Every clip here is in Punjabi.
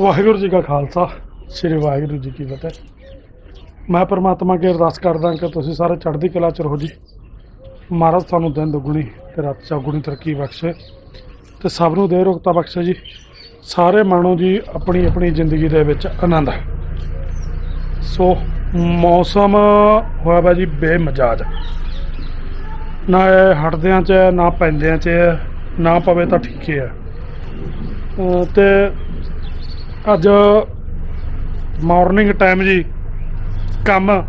ਵਾਹਿਗੁਰੂ ਜੀ ਕਾ ਖਾਲਸਾ ਸ੍ਰੀ ਵਾਹਿਗੁਰੂ ਜੀ ਕੀ ਫਤਿਹ। ਮੈਂ ਪਰਮਾਤਮਾ ਅੱਗੇ ਅਰਦਾਸ ਕਰਦਾ ਕਿ ਤੁਸੀਂ ਸਾਰੇ ਚੜ੍ਹਦੀ ਕਲਾ ਚ ਰਹੋ ਜੀ। ਮਹਾਰਾਜ ਤੁਹਾਨੂੰ ਦਿਨ ਦੁੱਗਣੀ ਤੇ ਰਾਤ ਚੌਗੁਣੀ ਤਰੱਕੀ ਬਖਸ਼ੇ ਤੇ ਸਭ ਨੂੰ ਦੇ ਰੁਕਤਾ ਬਖਸ਼ੇ ਜੀ। ਸਾਰੇ ਮਾਣੋ ਜੀ ਆਪਣੀ ਆਪਣੀ ਜ਼ਿੰਦਗੀ ਦੇ ਵਿੱਚ ਆਨੰਦ। ਸੋ ਮੌਸਮ ਹੋਇਆ ਵਾ ਜੀ ਬੇਮਜਾਜ। ਨਾ ਇਹ ਹਟਦਿਆਂ ਚ ਹੈ, ਨਾ ਪੈਂਦਿਆਂ ਚ ਹੈ, ਨਾ ਪਵੇ ਤਾਂ ਠੀਕ ਹੈ। ਅਹ ਤੇ ਅੱਜ ਮਾਰਨਿੰਗ ਟਾਈਮ ਜੀ। ਕੰਮ।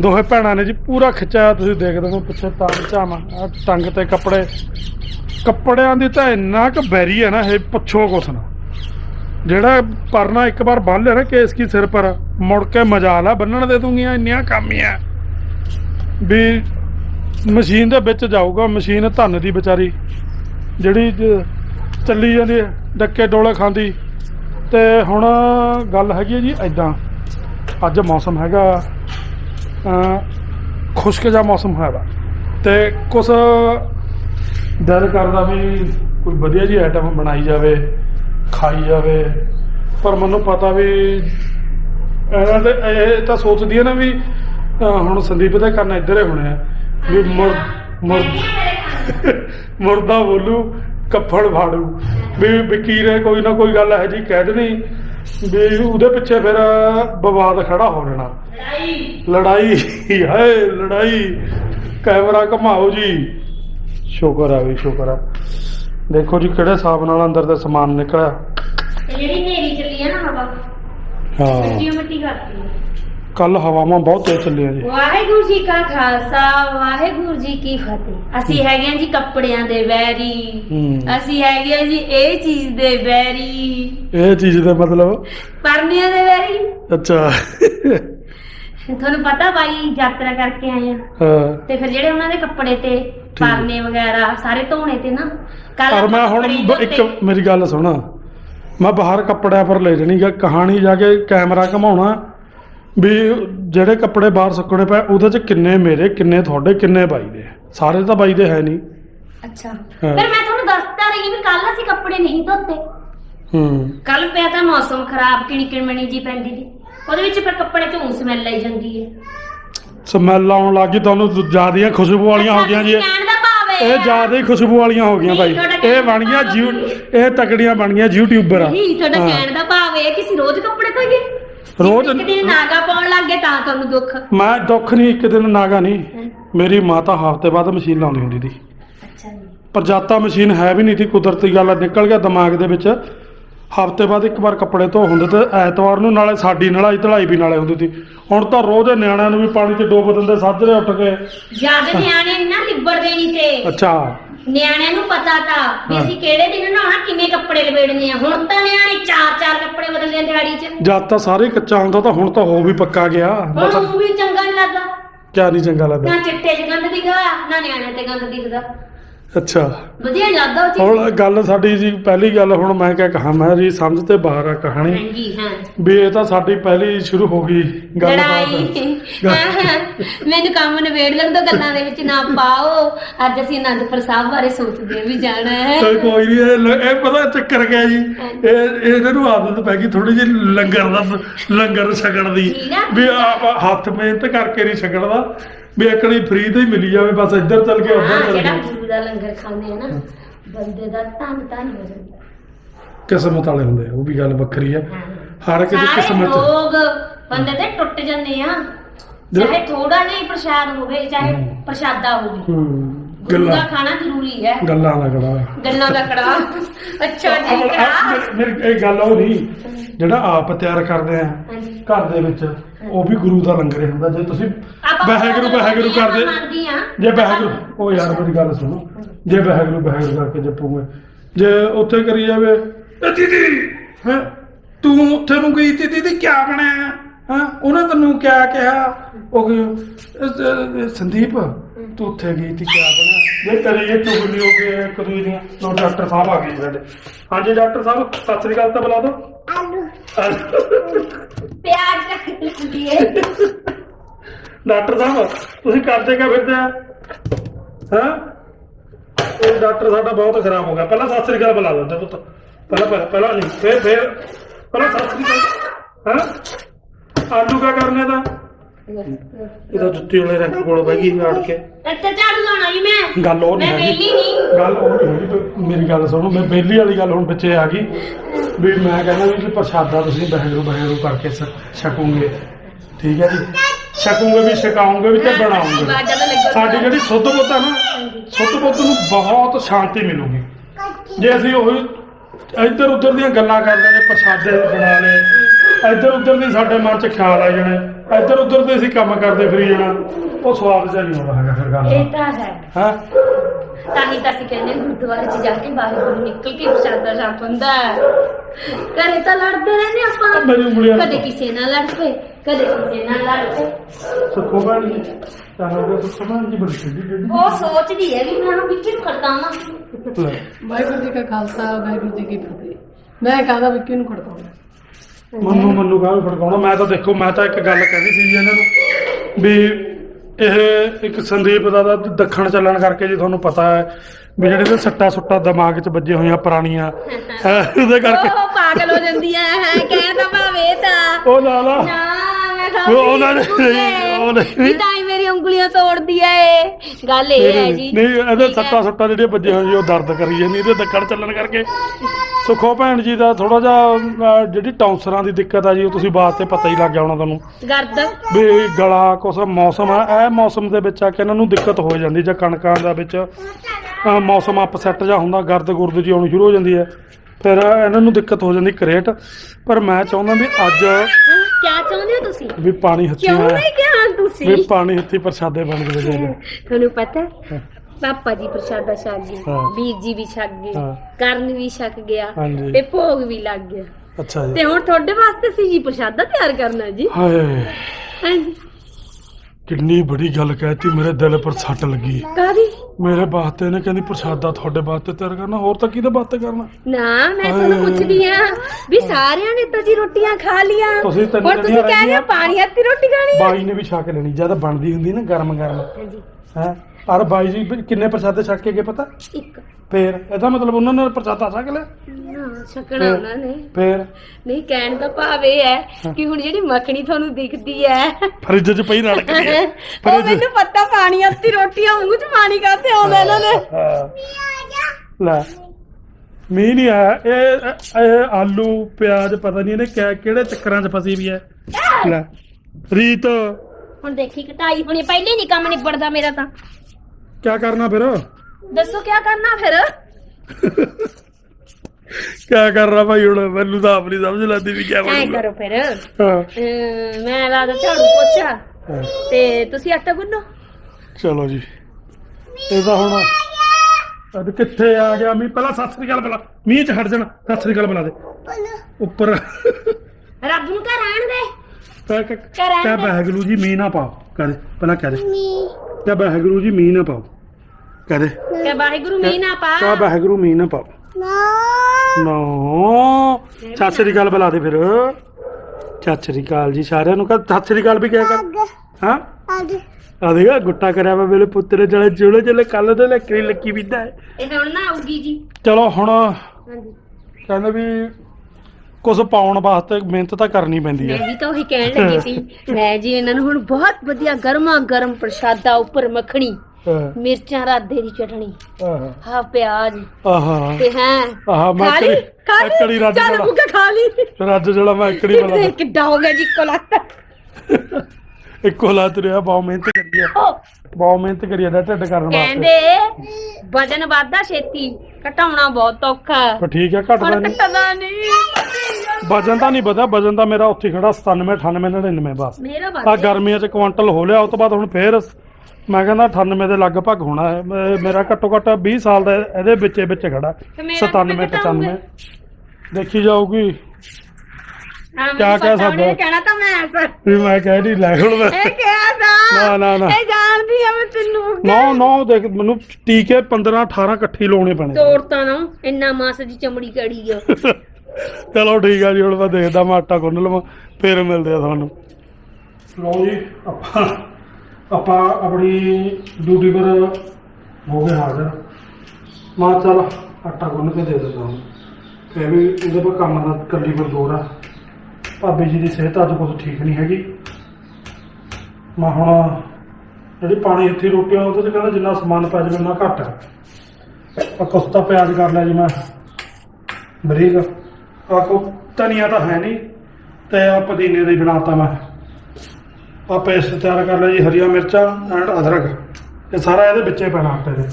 ਦੋਹੇ ਭੈਣਾਂ ਨੇ ਜੀ ਪੂਰਾ ਖਿੱਚਿਆ ਤੁਸੀਂ ਦੇਖਦੇ ਹੋ, ਪਿੱਛੇ ਟੰਗ ਝਾਮ ਆਹ ਟੰਗ ਤੇ ਕੱਪੜੇ। ਕੱਪੜਿਆਂ ਦੀ ਤਾਂ ਇੰਨਾ ਕੁ ਬੈਰੀ ਹੈ ਨਾ, ਇਹ ਪੁੱਛੋ ਕੁਛ ਨਾ। ਜਿਹੜਾ ਪਰਨਾ ਇੱਕ ਵਾਰ ਬੰਨ ਲਿਆ ਨਾ ਕੇਸ ਕੀ ਸਿਰ ਪਰ, ਮੁੜ ਕੇ ਮਜਾ ਲਾ, ਬੰਨਣ ਦੇ ਦੂੰਗੀਆਂ ਇੰਨੀਆਂ ਕਾਮੀਆਂ। ਵੀ ਮਸ਼ੀਨ ਦੇ ਵਿੱਚ ਜਾਊਗਾ, ਮਸ਼ੀਨ ਧੰਨ ਦੀ ਵਿਚਾਰੀ। ਜਿਹੜੀ ਚੱਲੀ ਜਾਂਦੀ ਹੈ, ਡੱਕੇ ਡੋਲੇ ਖਾਂਦੀ। ਤੇ ਹੁਣ ਗੱਲ ਹੈਗੀ ਹੈ ਜੀ ਐਦਾਂ ਅੱਜ ਮੌਸਮ ਹੈਗਾ ਖੁਸ਼ਕ ਜਿਹਾ ਮੌਸਮ ਹੈ ਵਾ। ਤੇ ਕੁਛ ਦਿਲ ਕਰਦਾ ਵੀ ਕੋਈ ਵਧੀਆ ਜੀ ਆਈਟਮ ਬਣਾਈ ਜਾਵੇ ਖਾਈ ਜਾਵੇ। ਪਰ ਮੈਨੂੰ ਪਤਾ ਵੀ ਇਹਨਾਂ ਦੇ ਇਹ ਤਾਂ ਸੋਚਦੀ ਹੈ ਨਾ ਵੀ ਹੁਣ ਸੰਦੀਪ ਦੇ ਕੰਨ ਇੱਧਰ ਹੀ ਹੋਣੇ ਵੀ ਮੁਰ ਮੁਰਦਾ ਬੋਲੂ ਕੱਫੜ ਫਾੜੂ। ਵੀ ਵਕੀਰੇ ਕੋਈ ਨਾ ਕੋਈ ਗੱਲ ਹੈ ਜੀ ਕਹਿ ਦੇਣੀ। ਵੀ ਉਹਦੇ ਪਿੱਛੇ ਫਿਰ ਵਿਵਾਦ ਖੜਾ ਹੋ ਜਾਣਾ। ਲੜਾਈ। ਹਾਏ ਲੜਾਈ। ਕੈਮਰਾ ਘਮਾਓ ਜੀ। ਸ਼ੁਕਰ ਆ ਵੀ ਸ਼ੁਕਰ ਆ। ਦੇਖੋ ਜੀ ਕਿਹੜੇ ਹਿਸਾਬ ਨਾਲ ਅੰਦਰ ਦਾ ਸਮਾਨ ਨਿਕਲਿਆ। ਜਿਹੜੀ ਨੇਰੀ ਚੱਲੀ ਆ ਨਾ ਹਵਾ ਹਾਂ। ਮਿੱਟੀ ਹੈ ਕੱਲ ਹਵਾਵਾਂ ਬਹੁਤ ਤੇਜ਼ ਚੱਲੀਆਂ ਜੀ। ਵਾਹਿਗੁਰੂ ਜੀ ਕਾ ਖਾਲਸਾ ਵਾਹਿਗੁਰੂ ਜੀ ਕੀ ਫਤਿਹ। ਅਸੀਂ ਹੈਗੇ ਆ ਜੀ ਕੱਪੜਿਆਂ ਦੇ ਵੈਰੀ। ਹੂੰ। ਅਸੀਂ ਹੈਗੇ ਆ ਜੀ ਇਹ ਚੀਜ਼ ਦੇ ਵੈਰੀ। ਇਹ ਚੀਜ਼ ਦਾ ਮਤਲਬ? ਪਰਨਿਆਂ ਦੇ ਵੈਰੀ। ਅੱਛਾ। ਤੁਹਾਨੂੰ ਪਤਾ ਬਾਈ ਯਾਤਰਾ ਕਰਕੇ ਆਏ ਆ ਹਾਂ। ਤੇ ਫਿਰ ਜਿਹੜੇ ਉਹਨਾਂ ਦੇ ਕੱਪੜੇ ਤੇ ਪਰਨੇ ਵਗੈਰਾ ਸਾਰੇ ਧੋਣੇ ਤੇ ਨਾ। ਕੱਲ ਪਰ ਮੈਂ ਹੁਣ ਬ- ਇੱਕ ਮੇਰੀ ਗੱਲ ਸੁਣ। ਮੈਂ ਬਾਹਰ ਕੱਪੜਿਆਂ ਪਰ ਲੈ ਜਣੀ ਗਾ ਕਹਾਣੀ ਜਾ ਕੇ ਕੈਮਰਾ ਘਮਾਉਣਾ। ਵੀ ਜਿਹੜੇ ਕੱਪੜੇ ਬਾਹਰ ਸੁੱਕਣੇ ਪਏ ਉਹਦੇ ਚ ਕਿੰਨੇ ਮੇਰੇ ਕਿੰਨੇ ਤੁਹਾਡੇ ਕਿੰਨੇ ਬਾਈ ਦੇ? ਸਾਰੇ ਤਾਂ ਬਾਈ ਦੇ ਹੈ ਨਹੀਂ। ਅੱਛਾ। ਹਾਂ। ਫਿਰ ਮੈਂ ਤੁਹਾਨੂੰ ਦੱਸਦਾ ਰਹੀ ਵੀ ਕੱਲ ਅਸੀਂ ਕੱਪੜੇ ਨਹੀਂ ਧੋਤੇ। ਹੂੰ। ਕੱਲ ਪਿਆ ਤਾਂ ਮੌਸਮ ਖਰਾਬ ਕਿਣੀ ਕਿਣਮਣੀ ਜੀ ਪੈਂਦੀ ਸੀ ਉਹਦੇ ਵਿੱਚ ਫਿਰ ਕੱਪੜੇ ਚੋਂ ਸਮੈਲ ਆਈ ਜਾਂਦੀ ਹੈ ਸਮੈਲ ਆਉਣ ਲੱਗੀ ਤੁਹਾਨੂੰ ਜਿਆਦੀਆਂ ਖੁਸ਼ਬੂ ਵਾਲੀਆਂ ਹੋ ਗਈਆਂ ਜੀ। ਇਹ। ਕਹਿਣ ਦਾ ਭਾਵ ਇਹ ਇਹ ਜ਼ਿਆਦਾ ਹੀ ਖੁਸ਼ਬੂ ਵਾਲੀਆਂ ਹੋ ਗਈਆਂ ਬਾਈ। ਇਹ ਬਣ ਗਈਆਂ ਯੂ ਇਹ ਤਕੜੀਆਂ ਬਣ ਗਈਆਂ ਯੂਟਿਊਬਰ ਆ। ਨਹੀਂ ਤੁਹਾਡਾ ਹਾਂ। ਕਹਿਣ ਦਾ ਭਾਵ ਇਹ ਕਿ ਅਸੀਂ ਰੋਜ਼ ਕੱਪੜੇ ਧੋਈਏ। ਰੋਜ਼- ਇੱਕ ਦਿਨ ਨਾਗਾ ਪਾਉਣ ਲੱਗ ਗਏ ਤਾਂ ਤੁਹਾਨੂੰ ਦੁੱਖ। ਮੈਂ ਦੁੱਖ ਨਹੀਂ ਇੱਕ ਦਿਨ ਨਾਗਾ ਨਹੀਂ। ਮੇਰੀ ਮਾਤਾ ਹਫ਼ਤੇ ਬਾਅਦ ਮਸ਼ੀਨ ਲਾਉਂਦੀ ਹੁੰਦੀ ਸੀ। ਅੱਛਾ ਜੀ। ਮਸ਼ੀਨ ਹੈ ਵੀ ਨਹੀਂ ਸੀ ਕੁਦਰਤੀ ਗੱਲ ਆ, ਨਿਕਲ ਗਿਆ ਦਿਮਾਗ ਦੇ ਵਿੱਚ। ਹਫ਼ਤੇ ਬਾਅਦ ਇੱਕ ਵਾਰ ਕੱਪੜੇ ਧੋ ਹੁੰਦੇ ਤੇ ਐਤਵਾਰ ਨੂੰ ਨਾਲੇ ਸਾਡੀ ਨਲਾਈ ਧਲਾਈ ਵੀ ਨਾਲੇ ਹੁੰਦੀ ਸੀ। ਹੁਣ ਤਾਂ ਰੋਜ਼ ਨਿਆਣਿਆਂ ਨੂੰ ਵੀ ਪਾਣੀ 'ਚ ਡੋਬ ਦਿੰਦੇ ਸਾਜਰੇ ਉੱਠ ਕੇ। ਜਦ ਨਿਆਣੇ ਨੀ ਨਾ ਲਿਬੜ ਦੇਣੀ ਤੇ। ਅੱਛਾ। ਨਿਆਣਿਆਂ ਨੂੰ ਪਤਾ ਤਾਂ ਵੀ ਹਾਂ। ਅਸੀਂ ਕਿਹੜੇ ਦਿਨ ਨਹਾਉਣਾ ਕਿਵੇਂ ਕੱਪੜੇ ਲਪੇੜਨੇ ਆ। ਹੁਣ ਤਾਂ ਨਿਆਣੇ ਚਾਰ ਚਾਰ ਕੱਪੜੇ ਬਦਲਦੇ ਆ ਦਿਹਾੜੀ 'ਚ। ਜਦ ਤਾਂ ਸਾਰੇ ਕੱਚਾ ਹੁੰਦਾ ਤਾਂ ਹੁਣ ਤਾਂ ਹੋ ਵੀ ਪੱਕਾ ਗਿਆ। ਬਸ। ਉਹਨੂੰ ਵੀ ਚੰਗਾ ਨਹੀਂ ਲੱਗਦਾ। ਕਿਆ ਨਹੀਂ ਚੰਗਾ ਲੱਗਦਾ। ਨਾ ਚਿੱਟੇ 'ਚ ਗੰਦ ਦਿਖਦਾ ਨਾ ਨਿਆਣੇ ਤੇ ਗੰਦ ਦਿਖਦਾ। ਅੱਛਾ। ਵਧੀਆ ਲੱਗਦਾ ਉਹ ਚੀਜ਼। ਹੁਣ ਗੱਲ ਸਾਡੀ ਜੀ ਪਹਿਲੀ ਗੱਲ ਹੁਣ ਮੈਂ ਕਿਆ ਕਹਾਂ ਮੈਂ ਜੀ ਸਮਝ ਤੇ ਬਾਹਰ ਆ ਕਹਾਣੀ। ਹਾਂਜੀ ਹਾਂ। ਵੀ ਇਹ ਤਾਂ ਸਾਡੀ ਪਹਿਲੀ ਸ਼ੁਰੂ ਹੋ ਗਈ ਗੱਲਬਾਤ। ਲੜਾਈ। ਮੈਨੂੰ ਕੰਮ ਨਿਬੇੜ ਲੈਣ ਦੋ ਗੱਲਾਂ ਦੇ ਵਿੱਚ ਨਾ ਪਾਓ। ਅੱਜ ਅਸੀਂ ਅਨੰਦਪੁਰ ਸਾਹਿਬ ਬਾਰੇ ਸੋਚਦੇ ਵੀ ਜਾਣਾ ਹੈ। ਕੋਈ ਨਹੀਂ ਇਹ ਲ- ਇਹ ਪਤਾ ਚੱਕਰ ਗਿਆ ਜੀ? ਇਹ ਇਹਨਾਂ ਨੂੰ ਆਦਤ ਪੈ ਗਈ ਥੋੜੀ ਜਿਹੀ ਲੰਗਰ ਦਾ ਲੰਗਰ ਛਕਣ ਦੀ। ਠੀਕ ਆ। ਵੀ ਆਪ ਹੱਥ ਮਿਹਨਤ ਕਰਕੇ ਨਹੀਂ ਛਕਣ ਦਾ ਵੀ ਇਕਣੀ ਫ੍ਰੀ ਤੇ ਹੀ ਮਿਲੀ ਜਾਵੇ ਬਸ ਇੱਧਰ ਚੱਲ ਕੇ ਹਾਂ ਉੱਧਰ ਚੱਲ ਜਿਹੜਾ ਕੇ। ਗੁਰੂ ਦਾ ਲੰਗਰ ਖਾਂਦੇ ਆ ਨਾ ਬੰਦੇ ਦਾ ਧੰਨ ਧੰਨ ਹੋ ਜਾਂਦਾ। ਕਿਸਮਤ ਵਾਲੇ ਹੁੰਦੇ ਆ ਉਹ ਵੀ ਗੱਲ ਵੱਖਰੀ ਆ। ਹਰ ਕਿਸੇ ਸਾਰੇ ਕਿਸਮਤ ਚ ਲੋਕ ਬੰਦੇ ਤੇ ਟੁੱਟ ਜਾਂਦੇ ਆ ਚਾਹੇ ਥੋੜਾ ਜਿਹਾ ਹੀ ਪ੍ਰਸ਼ਾਦ ਹੋਵੇ ਚਾਹੇ ਪ੍ਰਸ਼ਾਦਾ ਹੋਵੇ। ਹੂੰ। ਗੁਰੂ ਦਾ ਗੱਲਾਂ ਖਾਣਾ ਜ਼ਰੂਰੀ ਹੈ। ਗੱਲਾਂ ਦਾ ਕੜਾ। ਗੱਲਾਂ ਦਾ ਕੜਾ। ਅੱਛਾ ਜੀ ਕੜਾ ਮੇਰੀ ਇਹ ਗੱਲ ਉਹ ਨਹੀਂ ਜਿਹੜਾ ਆਪ ਤਿਆਰ ਕਰਦੇ ਆ ਹਾਂਜੀ। ਘਰ ਦੇ ਵਿੱਚ ਉਹ ਵੀ ਗੁਰੂ ਦਾ ਲੰਗਰ ਹੀ ਹੁੰਦਾ। ਜੇ ਤੁਸੀਂ ਵਾਹਿਗੁਰੂ ਵਾਹਿਗੁਰੂ ਕਰਦੇ ਜੇ ਵਾਹਿਗੁਰੂ ਉਹ ਯਾਰ ਮੇਰੀ ਗੱਲ ਸੁਣੋ। ਜੇ ਵਾਹਿਗੁਰੂ ਵਾਹਿਗੁਰੂ ਕਰਕੇ ਜਪੂਗੇ। ਜੇ ਉੱਥੇ ਕਰੀ ਜਾਵੇ "ਇਹ ਦੀਦੀ ਹੈ? ਤੂੰ ਉੱਥੇ ਨੂੰ ਗਈ ਤੀ ਦੀਦੀ ਕੀ ਬਣਿਆ? ਹਾਂ? ਉਹਨੇ ਤੈਨੂੰ ਕਿਆ ਕਿਹਾ? ਉਹ ਕਹੇ, "ਇਹ- ਇਹ- ਇਹ ਸੰਦੀਪ ਤੂੰ ਉੱਥੇ ਗਈ ਤੀ ਕੀ ਬਣਿਆ ਜੇ ਕਰੀਏ ਚੁਗਲੀ ਹੋ ਗਏ ਇੱਕ ਦੂਜੇ ਦੀਆਂ। ਲੋ ਡਾਕਟਰ ਸਾਹਿਬ ਆ ਗਏ ਜੀ ਸਾਡੇ। ਹਾਂਜੀ ਡਾਕਟਰ ਸਾਹਿਬ ਸਤਿ ਸ੍ਰੀ ਅਕਾਲ ਤਾਂ ਬੁਲਾ ਦਿਓ। ਪਿਆਜ ਡਾਕਟਰ ਸਾਹਿਬ ਤੁਸੀਂ ਕਰਦੇ ਕਿਆ ਫਿਰਦੇ ਆ? ਹਾਂ? ਇਹ ਡਾਕਟਰ ਸਾਡਾ ਬਹੁਤ ਖਰਾਬ ਹੋ ਗਿਆ। ਪਹਿਲਾਂ ਸਤਿ ਸ੍ਰੀ ਅਕਾਲ ਬੁਲਾ ਦਿੰਦੇ ਪੁੱਤ। ਪਹਿਲਾਂ ਪਹਿਲਾਂ ਪਹਿਲਾਂ ਨਹੀਂ ਫੇਰ ਫੇਰ ਪਹਿਲਾਂ ਸਤਿ ਸ੍ਰੀ ਅਕਾਲ। ਹਾਂ? ਆਲੂ ਕਾ ਕਰਨੇ ਦਾ ਇਹਦਾ ਜੁੱਤੀ ਵਾਲੇ ਰੈਂਕ ਕੋਲ ਬਹਿ ਗਈ ਆੜ ਕੇ। ਇੱਥੇ ਝਾੜੂ ਲਾਉਣਾ ਜੀ ਮੈਂ। ਗੱਲ ਉਹ ਨਹੀਂ ਮੈਂ ਹੈਗੀ। ਨਹੀਂ। ਗੱਲ ਉਹ ਨਹੀਂ ਹੈਗੀ ਤੂੰ ਮੇਰੀ ਗੱਲ ਸੁਣੋ ਮੈਂ ਬੇਲੀ ਵਾਲੀ ਗੱਲ ਹੁਣ ਪਿੱਛੇ ਆ ਗਈ। ਵੀ ਮੈਂ ਕਹਿੰਦਾ ਵੀ ਕਿ ਪ੍ਰਸ਼ਾਦਾ ਤੁਸੀਂ ਬਹਿਰੂ ਬਹਿਰੂ ਕਰਕੇ ਸ- ਛਕੋਗੇ। ਠੀਕ ਹੈ ਜੀ? ਛਕੋਗੇ ਵੀ ਛਕਾਉਂਗੇ ਵੀ ਤੇ ਬਣਾਉਂਗੇ ਬਾਜਾ ਤਾਂ ਲੱਗੋ ਸਾਡੀ ਜਿਹੜੀ ਸੁੱਧ ਬੁੱਧ ਹੈ ਨਾ ਸੁੱਧ ਬੁੱਧ ਨੂੰ ਬਹੁਤ ਸ਼ਾਂਤੀ ਮਿਲੂਗੀ। ਜੇ ਅਸੀਂ ਉਹ ਇੱਧਰ ਉੱਧਰ ਦੀਆਂ ਗੱਲਾਂ ਕਰਦੇ ਨੇ ਪ੍ਰਸ਼ਾਦੇ ਬਣਾ ਲਏ ਇੱਧਰ ਉੱਧਰ ਦੀ ਸਾਡੇ ਮਨ 'ਚ ਖਿਆਲ ਆ ਜਾਣੇ। ਇੱਧਰ ਉੱਧਰ ਦੇ ਅਸੀਂ ਕੰਮ ਕਰਦੇ ਫਿਰੀ ਜਾਣਾ ਉਹ ਸਵਾਦ ਜਿਹਾ ਨਹੀਂ ਆਉਂਦਾ ਹੈਗਾ ਫਿਰ ਗੱਲ ਇਹ ਤਾਂ ਹੈ। ਹਾਂ? ਤਾਂ ਹੀ ਤਾਂ ਅਸੀਂ ਕਹਿੰਦੇ ਹਾਂ ਗੁਰਦੁਆਰੇ 'ਚ ਜਾ ਕੇ ਬਾਹਰ ਨਿਕਲ ਕੇ ਪ੍ਰਸ਼ਾਦਾ ਛਕ ਹੁੰਦਾ ਹੈ। ਘਰੇ ਤਾਂ ਲੜਦੇ ਰਹਿੰਦੇ ਆਪਾਂ। ਮੇਰੀ ਉਂਗਲੀਆਂ ਕਦੇ ਕਿਸੇ ਨਾਲ ਲੜ ਪਏ ਕਦੇ ਕਿਸੇ ਨਾਲ ਲੜ ਪਏ ਸੁੱਖੋ ਭੈਣ ਜੀ ਚਾਹੋਗੇ ਸੁੱਖੋ ਭੈਣ ਜੀ ਬੜੀ ਸਿੱਧੀ ਡੇਢੀ ਉਹ ਸੋਚਦੀ ਹੈ ਵੀ ਮੈਂ ਉਹਨੂੰ ਵਿੱਕੀ ਨੂੰ ਖੜਕਾਵਾਂ। ਲੈ। ਵਾਹਿਗੁਰੂ ਜੀ ਕਾ ਖਾਲਸਾ ਵਾਹਿਗੁਰੂ ਜੀ ਕੀ ਫਤਿਹ। ਮੈਂ ਕਹਦਾ ਵਿੱਕੀ ਨੂੰ ਖੜਕਾਉਣਾ ਮੰਨੂ ਮੰਨੂ ਕਾਹ ਫੜਕਾਉਣਾ ਮੈਂ ਤਾਂ ਦੇਖੋ ਮੈਂ ਤਾਂ ਇੱਕ ਗੱਲ ਕਹਿਣੀ ਸੀ ਜੀ ਇਹਨਾਂ ਨੂੰ ਵੀ ਇਹ ਇੱਕ ਸੰਦੀਪ ਦਾ ਤਾਂ ਦੱਖਣ ਚੱਲਣ ਕਰਕੇ ਜੀ ਤੁਹਾਨੂੰ ਪਤਾ ਹੈ ਵੀ ਜਿਹੜੇ ਨੇ ਸੱਟਾ ਸੁੱਟਾ ਦਿਮਾਗ 'ਚ ਵੱਜੇ ਹੋਈਆਂ ਪੁਰਾਣੀਆਂ ਹੈਂ, ਉਹਦੇ ਕਰਕੇ ਉਹ ਪਾਗਲ ਹੋ ਜਾਂਦੀ ਹੈ ਹੈ ਕਹਿੰਦਾ ਭਾਵੇਂ ਤਾਂ ਉਹ ਲਾ ਲਾ ਨਾ ਮੈਂ ਉਹ ਉਹਨਾਂ ਨੇ ਉਹ ਨਹੀਂ। ਤਾਂ ਉਂਗਲੀਆਂ ਤੋੜਦੀ ਹੈ ਇਹ। ਗੱਲ ਇਹ ਹੈ ਜੀ ਨਹੀਂ ਇਹਦੇ। ਸੱਟਾ ਸੁੱਟਾ ਜਿਹੜੀਆਂ ਵੱਜੇ ਹੋਏ ਜੀ ਉਹ ਦਰਦ ਕਰੀ ਜਾਂਦੀ ਇਹਦੇ ਦੱਖਣ ਚੱਲਣ ਕਰਕੇ। ਸੁਖੋ ਭੈਣ ਜੀ ਦਾ ਥੋੜਾ ਜਿਹਾ ਜਿਹੜੀ ਟੌਂਸਰਾਂ ਦੀ ਦਿੱਕਤ ਆ ਜੀ ਉਹ ਤੁਸੀਂ ਬਾਤ ਤੇ ਪਤਾ ਹੀ ਲੱਗ ਗਿਆ ਹੋਣਾ ਤੁਹਾਨੂੰ। ਗਰਦ ਵੀ ਗਲਾ ਕੁਛ ਮੌਸਮ ਆ ਇਹ ਮੌਸਮ ਦੇ ਵਿੱਚ ਆ ਕੇ ਇਹਨਾਂ ਨੂੰ ਦਿੱਕਤ ਹੋ ਜਾਂਦੀ ਜਾਂ ਕਣਕਾਂ ਦਾ ਵਿੱਚ ਮੌਸਮ ਅਪਸੈਟ ਜਾਂ ਹੁੰਦਾ ਗਰਦ ਗੁਰਦ ਜੀ ਆਉਣੀ ਸ਼ੁਰੂ ਹੋ ਜਾਂਦੀ ਹੈ। ਫਿਰ ਇਹਨਾਂ ਨੂੰ ਦਿੱਕਤ ਹੋ ਜਾਂਦੀ ਕਰੇਟ। ਪਰ ਮੈਂ ਚਾਹੁੰਦਾ ਵੀ ਅੱਜ ਕੀ ਚਾਹੁੰਦੇ ਹੋ ਤੁਸੀਂ? ਵੀ ਪਾਣੀ ਹੱਥੀ ਕਿਉਂ ਨਹੀਂ ਕਿਹਾ ਵੀ ਤੁਸੀਂ? ਪਾਣੀ ਹੱਥੀ ਪ੍ਰਸ਼ਾਦੇ ਬਣ ਗਏ ਜੀ ਤੁਹਾਨੂੰ ਪਤਾ? ਹੈ? ਹਾਂ। ਪਾਪਾ ਜੀ ਪ੍ਰਸ਼ਾਦਾ ਛਕ ਗਏ ਹਾਂ। ਵੀਰ ਜੀ ਵੀ ਛਕ ਗਏ ਹਾਂ। ਕਰਨ ਵੀ ਛਕ ਗਿਆ ਹਾਂਜੀ। ਤੇ ਭੋਗ ਵੀ ਲੱਗ ਗਿਆ। ਅੱਛਾ ਜੀ। ਤੇ ਹੁਣ ਤੁਹਾਡੇ ਵਾਸਤੇ ਸੀ ਜੀ ਪ੍ਰਸ਼ਾਦਾ ਤਿਆਰ ਕਰਨਾ ਜੀ। ਹਾਏ। ਹਾਂਜੀ। ਕਿੰਨੀ ਬੜੀ ਗੱਲ ਕਹਿਤੀ ਮੇਰੇ ਦਿਲ ਪਰ ਸੱਟ ਲੱਗੀ। ਕਾਦੀ ਮੇਰੇ ਵਾਸਤੇ ਨੇ ਕਹਿੰਦੀ ਪ੍ਰਸ਼ਾਦਾ ਤੁਹਾਡੇ ਵਾਸਤੇ ਤਿਆਰ ਕਰਨਾ ਹੋਰ ਤਾਂ ਕਿਹਦੇ ਵਾਸਤੇ ਕਰਨਾ? ਨਾ ਮੈਂ ਤੁਹਾਨੂੰ। ਪੁੱਛਦੀ ਆ ਵੀ ਸਾਰਿਆਂ ਨੇ ਤਾਂ ਜੀ ਰੋਟੀਆਂ ਖਾ ਲੀਆਂ। ਤੁਸੀਂ ਤਿੰਨ ਹੁਣ ਤੁਸੀਂ ਜਣੀਆਂ ਕਹਿ ਰਹੇ ਹੋ ਰਹਿੰਦੀਆਂ। ਪਾਣੀ ਹੱਥੀ ਰੋਟੀ ਖਾਣੀ ਆ। ਬਾਈ ਨੇ ਵੀ ਛਕ ਲੈਣੀ ਜਦ ਬਣਦੀ ਹੁੰਦੀ ਨਾ ਗਰਮ ਗਰਮ ਹਾਂਜੀ। ਹੈ? ਔਰ ਬਾਈ ਜੀ ਵੀ ਕਿੰਨੇ ਪ੍ਰਸ਼ਾਦੇ ਛਕ ਕੇ ਗਏ ਪਤਾ? ਇੱਕ। ਫੇਰ ਇਹਦਾ ਮਤਲਬ ਉਹਨਾਂ ਨੇ ਪ੍ਰਸ਼ਾਦਾ ਛਕ ਲਿਆ? ਨਾ ਛਕਣਾ ਉਹਨਾਂ ਨੇ। ਫੇਰ? ਨਹੀਂ ਕਹਿਣ ਦਾ ਭਾਵ ਇਹ ਹੈ ਕਿ ਹੁਣ ਜਿਹੜੀ ਮੱਖਣੀ ਤੁਹਾਨੂੰ ਦਿਖਦੀ ਹੈ। ਫਰਿੱਜ 'ਚ ਪਈ ਰੜਕ ਗਈ ਹੈ। ਉਹ ਫਰਿੱਜ ਮੈਨੂੰ ਪਤਾ ਪਾਣੀ ਹੱਥੀ ਰੋਟੀਆਂ ਮੂੰਹ 'ਚ ਪਾਣੀ ਕਾਤੇ ਆਉਂਦਾ ਇਹਨਾਂ ਨੇ। ਹਾਂ। ਲੈ ਮੀਂਹ ਨਹੀਂ ਆਇਆ। ਇਹ ਇਹ ਆਲੂ ਪਿਆਜ਼ ਪਤਾ ਨਹੀਂ ਇਹਨੇ ਕਿਆ ਕਿਹੜੇ ਚੱਕਰਾਂ 'ਚ ਫਸੀ ਵੀ ਹੈ। ਲੈ ਰੀਤ। ਹੁਣ ਦੇਖੀ ਕਟਾਈ ਹੋਣੀ ਪਹਿਲੇ ਨਹੀਂ ਕੰਮ ਨਿਬੜਦਾ ਮੇਰਾ ਤਾਂ। ਕਿਆ ਕਰਨਾ ਫਿਰ? ਦੱਸੋ ਕੀ ਕਰਨਾ ਫਿਰ? ਕਿਆ ਕਰਨਾ ਭਾਈ ਹੁਣ? ਮੈਨੂੰ ਤਾਂ ਆਪਣੀ ਸਮਝ ਲੱਗਦੀ ਵੀ ਕਿਆ ਐ ਕਰੋ ਫਿਰ। ਹਾਂ। ਅਮ, ਮੈਂ ਲਾਦਾ ਝਾੜੂ ਪੋਚਾ। ਹਾਂ। ਤੇ ਤੁਸੀਂ ਆਟਾ ਗੁੰਨੋ। ਚਲੋ ਜੀ। ਇਹ ਤਾਂ ਹੁਣ ਅੱਜ ਕਿੱਥੇ ਆ ਗਿਆ ਮੀਂਹ? ਪਹਿਲਾਂ ਸਤਿ ਸ੍ਰੀ ਅਕਾਲ ਬੁਲਾ। ਮੀਂਹ ਚ ਹਟ ਜਾਣਾ। ਸਤਿ ਸ੍ਰੀ ਅਕਾਲ ਬੁਲਾ ਦੇ। ਉੱਪਰ। ਰੱਬ ਨੂੰ ਘਰ ਆਣ ਦੇ। ਕਹਿ ਕਰਾਂ ਕਹਿ। ਬਹਿਗਲੂ ਜੀ ਮੀਂਹ ਨਾ ਪਾਓ। ਕਹਦੇ ਪਹਿਲਾਂ ਕਹਿ ਦੇ ਕਹਿ ਬਹਿਗਲੂ ਜੀ ਮੀਂਹ ਨਾ ਪਾਓ। ਕਹਦੇ ਕਿ ਵਾਹਿਗੁਰੂ ਮੀਂਹ ਨਾ ਪਾ। ਕਹਿ ਬਹਿਗਲੂ ਮੀਂਹ ਨਾ ਪਾਓ। ਨੋ। ਸਤਿ ਸ੍ਰੀ ਅਕਾਲ ਬੁਲਾ ਦੇ ਫਿਰ। ਸਤਿ ਸ੍ਰੀ ਅਕਾਲ ਜੀ ਸਾਰਿਆਂ ਨੂੰ। ਕਹ ਸਤਿ ਸ੍ਰੀ ਅਕਾਲ ਵੀ ਕਿਹਾ ਕਰ। ਹਾਂ? ਆ ਦੇਗਾ ਗੁੱਟਾ ਕਰਿਆ ਵਾ ਮੇਰੇ ਪੁੱਤਰ ਜਿਹੜੇ ਜਲੇ ਕੱਲ ਦੇ ਲੱਕੜੀ ਲੱਕੀ ਵਿਦਾ ਹੈ। ਇਹ ਹੁਣ ਨਾ ਆਊਗੀ ਜੀ। ਚਲੋ ਹੁਣ ਹਾਂਜੀ। ਕਹਿੰਦੇ ਵੀ ਕੁਝ ਪਾਉਣ ਵਾਸਤੇ ਮਿਹਨਤ ਤਾਂ ਕਰਨੀ ਪੈਂਦੀ ਮੈਂ ਹੈ ਵੀ ਤਾਂ ਉਹੀ ਕਹਿਣ ਲੱਗੀ ਸੀ ਮੈਂ ਜੀ ਇਹਨਾਂ ਨੂੰ ਹੁਣ ਬਹੁਤ ਵਧੀਆ ਗਰਮਾ ਗਰਮ ਪ੍ਰਸ਼ਾਦਾ ਉੱਪਰ ਮੱਖਣੀ ਆਹ, ਮਿਰਚਾਂ ਰਾਦੇ ਦੀ ਚਟਣੀ ਆਹ, ਹਾਂ ਪਿਆਜ਼। ਆਹਾ। ਤੇ ਹੈ ਆਹਾ ਮੈਂ ਖਾ ਲਈ? ਕੜੀ ਖਾ ਮੈਂ ਕੜੀ ਲਈ? ਰੱਜ ਚੱਲ ਵਾਲਾ ਬੁੱਕਾ ਖਾ ਲਈ। ਰੱਜ ਜਿਹੜਾ ਮੈਂ ਕੜੀ ਵਾਲਾ ਦੇਖ ਕਿੱਡਾ ਹੋ ਗਿਆ ਜੀ ਕੋਲਾ ਇੱਕੋ ਲੱਤ ਰਿਹਾ ਬਹੁਤ ਮਿਹਨਤ ਕਰੀ ਹੈ ਬਹੁਤ ਮਿਹਨਤ ਕਰੀ ਹੈ ਢਿੱਡ ਕਰਨ ਵਾਸਤੇ। ਕਹਿੰਦੇ ਵਜਨ ਵੱਧਦਾ ਛੇਤੀ ਘਟਾਉਣਾ ਬਹੁਤ ਔਖਾ। ਹੈ। ਪਰ ਠੀਕ ਹੈ ਘਟਦਾ ਹੁਣ ਨਹੀਂ। ਘਟਦਾ ਨਹੀਂ। ਵਜਨ ਤਾਂ ਨਹੀਂ ਵਧਿਆ ਵਜਨ ਤਾਂ ਮੇਰਾ ਉੱਥੇ ਖੜਾ 97 98 99 ਬਸ। ਮੇਰਾ ਆ ਵੱਧ ਗਰਮੀਆਂ ਚ ਕੁਆਂਟਲ ਹੋ ਲਿਆ ਉਸ ਤੋਂ ਬਾਅਦ ਹੁਣ ਫੇਰ ਮੈਂ ਕਹਿੰਦਾ 98 ਦੇ ਲਗਭਗ ਹੋਣਾ ਹੈ। ਮੈਂ- ਮੇਰਾ ਘੱਟੋ ਘੱਟ 20 ਸਾਲ ਦਾ ਇਹਦੇ ਵਿੱਚ ਵਿੱਚ ਖੜਾ। ਤੇ ਮੇਰਾ 97 ਕਿਵੇਂ ਘਟਾਊਂਗੇ? 95 ਦੇਖੀ ਜਾਊਗੀ। ਕਿਆ ਉਹਨੇ ਸਕਦਾ? ਕਹਿਣਾ ਤਾਂ ਮੈਂ ਸਰ। ਵੀ ਮੈਂ ਕਹਿ ਨਹੀਂ ਲੈ ਹੁਣ ਮੈਂ। ਇਹ ਕਿਹਾ ਨਾ, ਤਾਂ ਨਾ, ਨਾ। ਇਹ ਜਾਣਦੀ ਆ ਮੈਂ ਤੈਨੂੰ। ਨੌ ਨੌ ਦੇਖ ਮੈਨੂੰ ਟੀਕੇ 15 18 ਇਕੱਠੀ ਲਾਉਣੇ ਪੈਣੇ। ਤੋੜਤਾ ਨਾ ਇੰਨਾ ਮਾਸ ਦੀ ਚਮੜੀ ਕੜੀ ਆ। ਚਲੋ ਠੀਕ ਆ ਜੀ ਹੁਣ ਮੈਂ ਦੇਖਦਾ ਮੈਂ ਆਟਾ ਗੁੰਨ ਲਵਾਂ ਫੇਰ ਮਿਲਦੇ ਆ ਤੁਹਾਨੂੰ। ਲਓ ਜੀ ਆਪਾਂ ਆਪਾਂ ਆਪਣੀ ਡਿਊਟੀ ਪਰ ਹੋ ਗਏ ਹਾਜ਼ਰ। ਮੈਂ ਚੱਲ ਆਟਾ ਗੁੰਨ ਕੇ ਦੇ ਦਿੰਦਾ ਹਾਂ। ਫੇਰ ਵੀ ਇਹਦੇ ਪਰ ਕੰਮ ਦਾ ਕੱਲੀ ਪਰ ਆ। ਭਾਬੀ ਜੀ ਦੀ ਸਿਹਤ ਅੱਜ ਕੁਝ ਠੀਕ ਨਹੀਂ ਹੈਗੀ। ਮੈਂ ਹੁਣ ਜਿਹੜੀ ਪਾਣੀ ਇੱਥੇ ਰੋਟੀਆਂ ਉਹਦੇ ਚ ਕਹਿੰਦਾ ਜਿੰਨਾ ਸਮਾਨ ਪੈ ਜਾਵੇ ਉਹਨਾਂ ਘੱਟ। ਹੈ ਆ ਕੁਸਤਾ ਪਿਆਜ਼ ਕਰ ਲਿਆ ਜੀ ਮੈਂ। ਬਰੀਕ। ਆ ਕੋ ਧਨੀਆ ਤਾਂ ਹੈ ਨਹੀਂ ਤੇ ਆ ਪੁਦੀਨੇ ਦਾ ਹੀ ਬਣਾਤਾ ਮੈਂ। ਆ ਪੇਸਟ ਤਿਆਰ ਕਰ ਲਿਆ ਜੀ, ਹਰੀਆਂ ਮਿਰਚਾਂ ਐਂਡ ਅਦਰਕ। ਇਹ ਸਾਰਾ ਇਹਦੇ ਵਿੱਚੇ ਪੈਣਾ ਆਟੇ ਦੇ।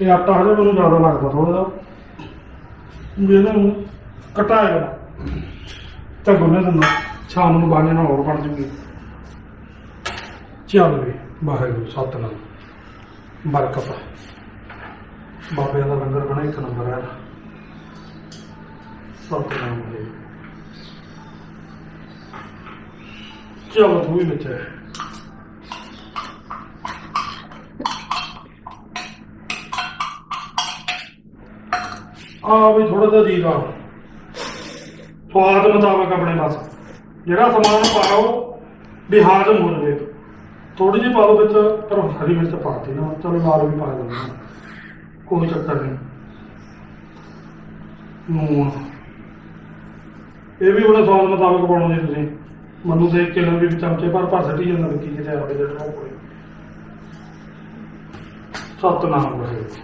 ਇਹ ਆਟਾ ਹਜੇ ਮੈਨੂੰ ਜ਼ਿਆਦਾ ਲੱਗਦਾ ਥੋੜਾ ਜਿਹਾ। ਵੀ ਇਹਨੂੰ ਘਟਾਏਗਾ ਤਾਂ ਗੁੰਨੇ ਦਿੰਦਾ ਸ਼ਾਮ ਨੂੰ ਬਾਣੇ ਨਾਲ ਹੋਰ ਬਣ ਜੂਗੀ। ਚੱਲ ਵੀ, ਵਾਹਿਗੁਰੂ, ਸਤਨਾਮ। ਬਰਕਤ ਬਾਬੇ ਦਾ ਲੰਗਰ ਬਣਾ, ਇੱਕ ਨੰਬਰ ਹੈ ਸਤਨਾਮ ਜੀ। ਚਲੋ ਤੂੰ ਵੀ ਵਿੱਚ ਆ ਵੀ ਥੋੜਾ ਜਿਹਾ ਜੀਰਾ ਸਵਾਦ ਮੁਤਾਬਕ ਆਪਣੇ ਬਸ ਜਿਹੜਾ ਸਮਾਨ ਪਾਓ ਵੀ ਹਾਜ਼ਮ ਹੋ ਜਾਵੇ ਥੋੜੀ ਜਿਹੀ ਪਾ ਲਓ ਵਿੱਚ, ਪਰ ਹਰੀ ਮਿਰਚ ਪਾਤੀ ਨਾ। ਚਲੋ ਲਾਲ ਵੀ ਪਾ ਦਿੰਦੇ ਕੋਈ ਚੱਕਰ ਨਹੀਂ। ਨੂਣ। ਇਹ ਵੀ ਬੜਾ ਸਵਾਦ ਮੁਤਾਬਕ ਪਾਉਣਾ ਜੀ ਤੁਸੀਂ। ਮੈਨੂੰ ਦੇਖ ਕੇ ਲੋਕ ਵੀ ਚਮਚੇ ਭਰ ਭਰ ਸੱਟੀ ਜਾਂਦਾ ਵੀ ਕੀ ਕਿਤੇ ਆਪੇ ਜਿਹੜਾ ਕੋਲ ਸਤਨਾਮ ਵਾਹਿਗੁਰੂ।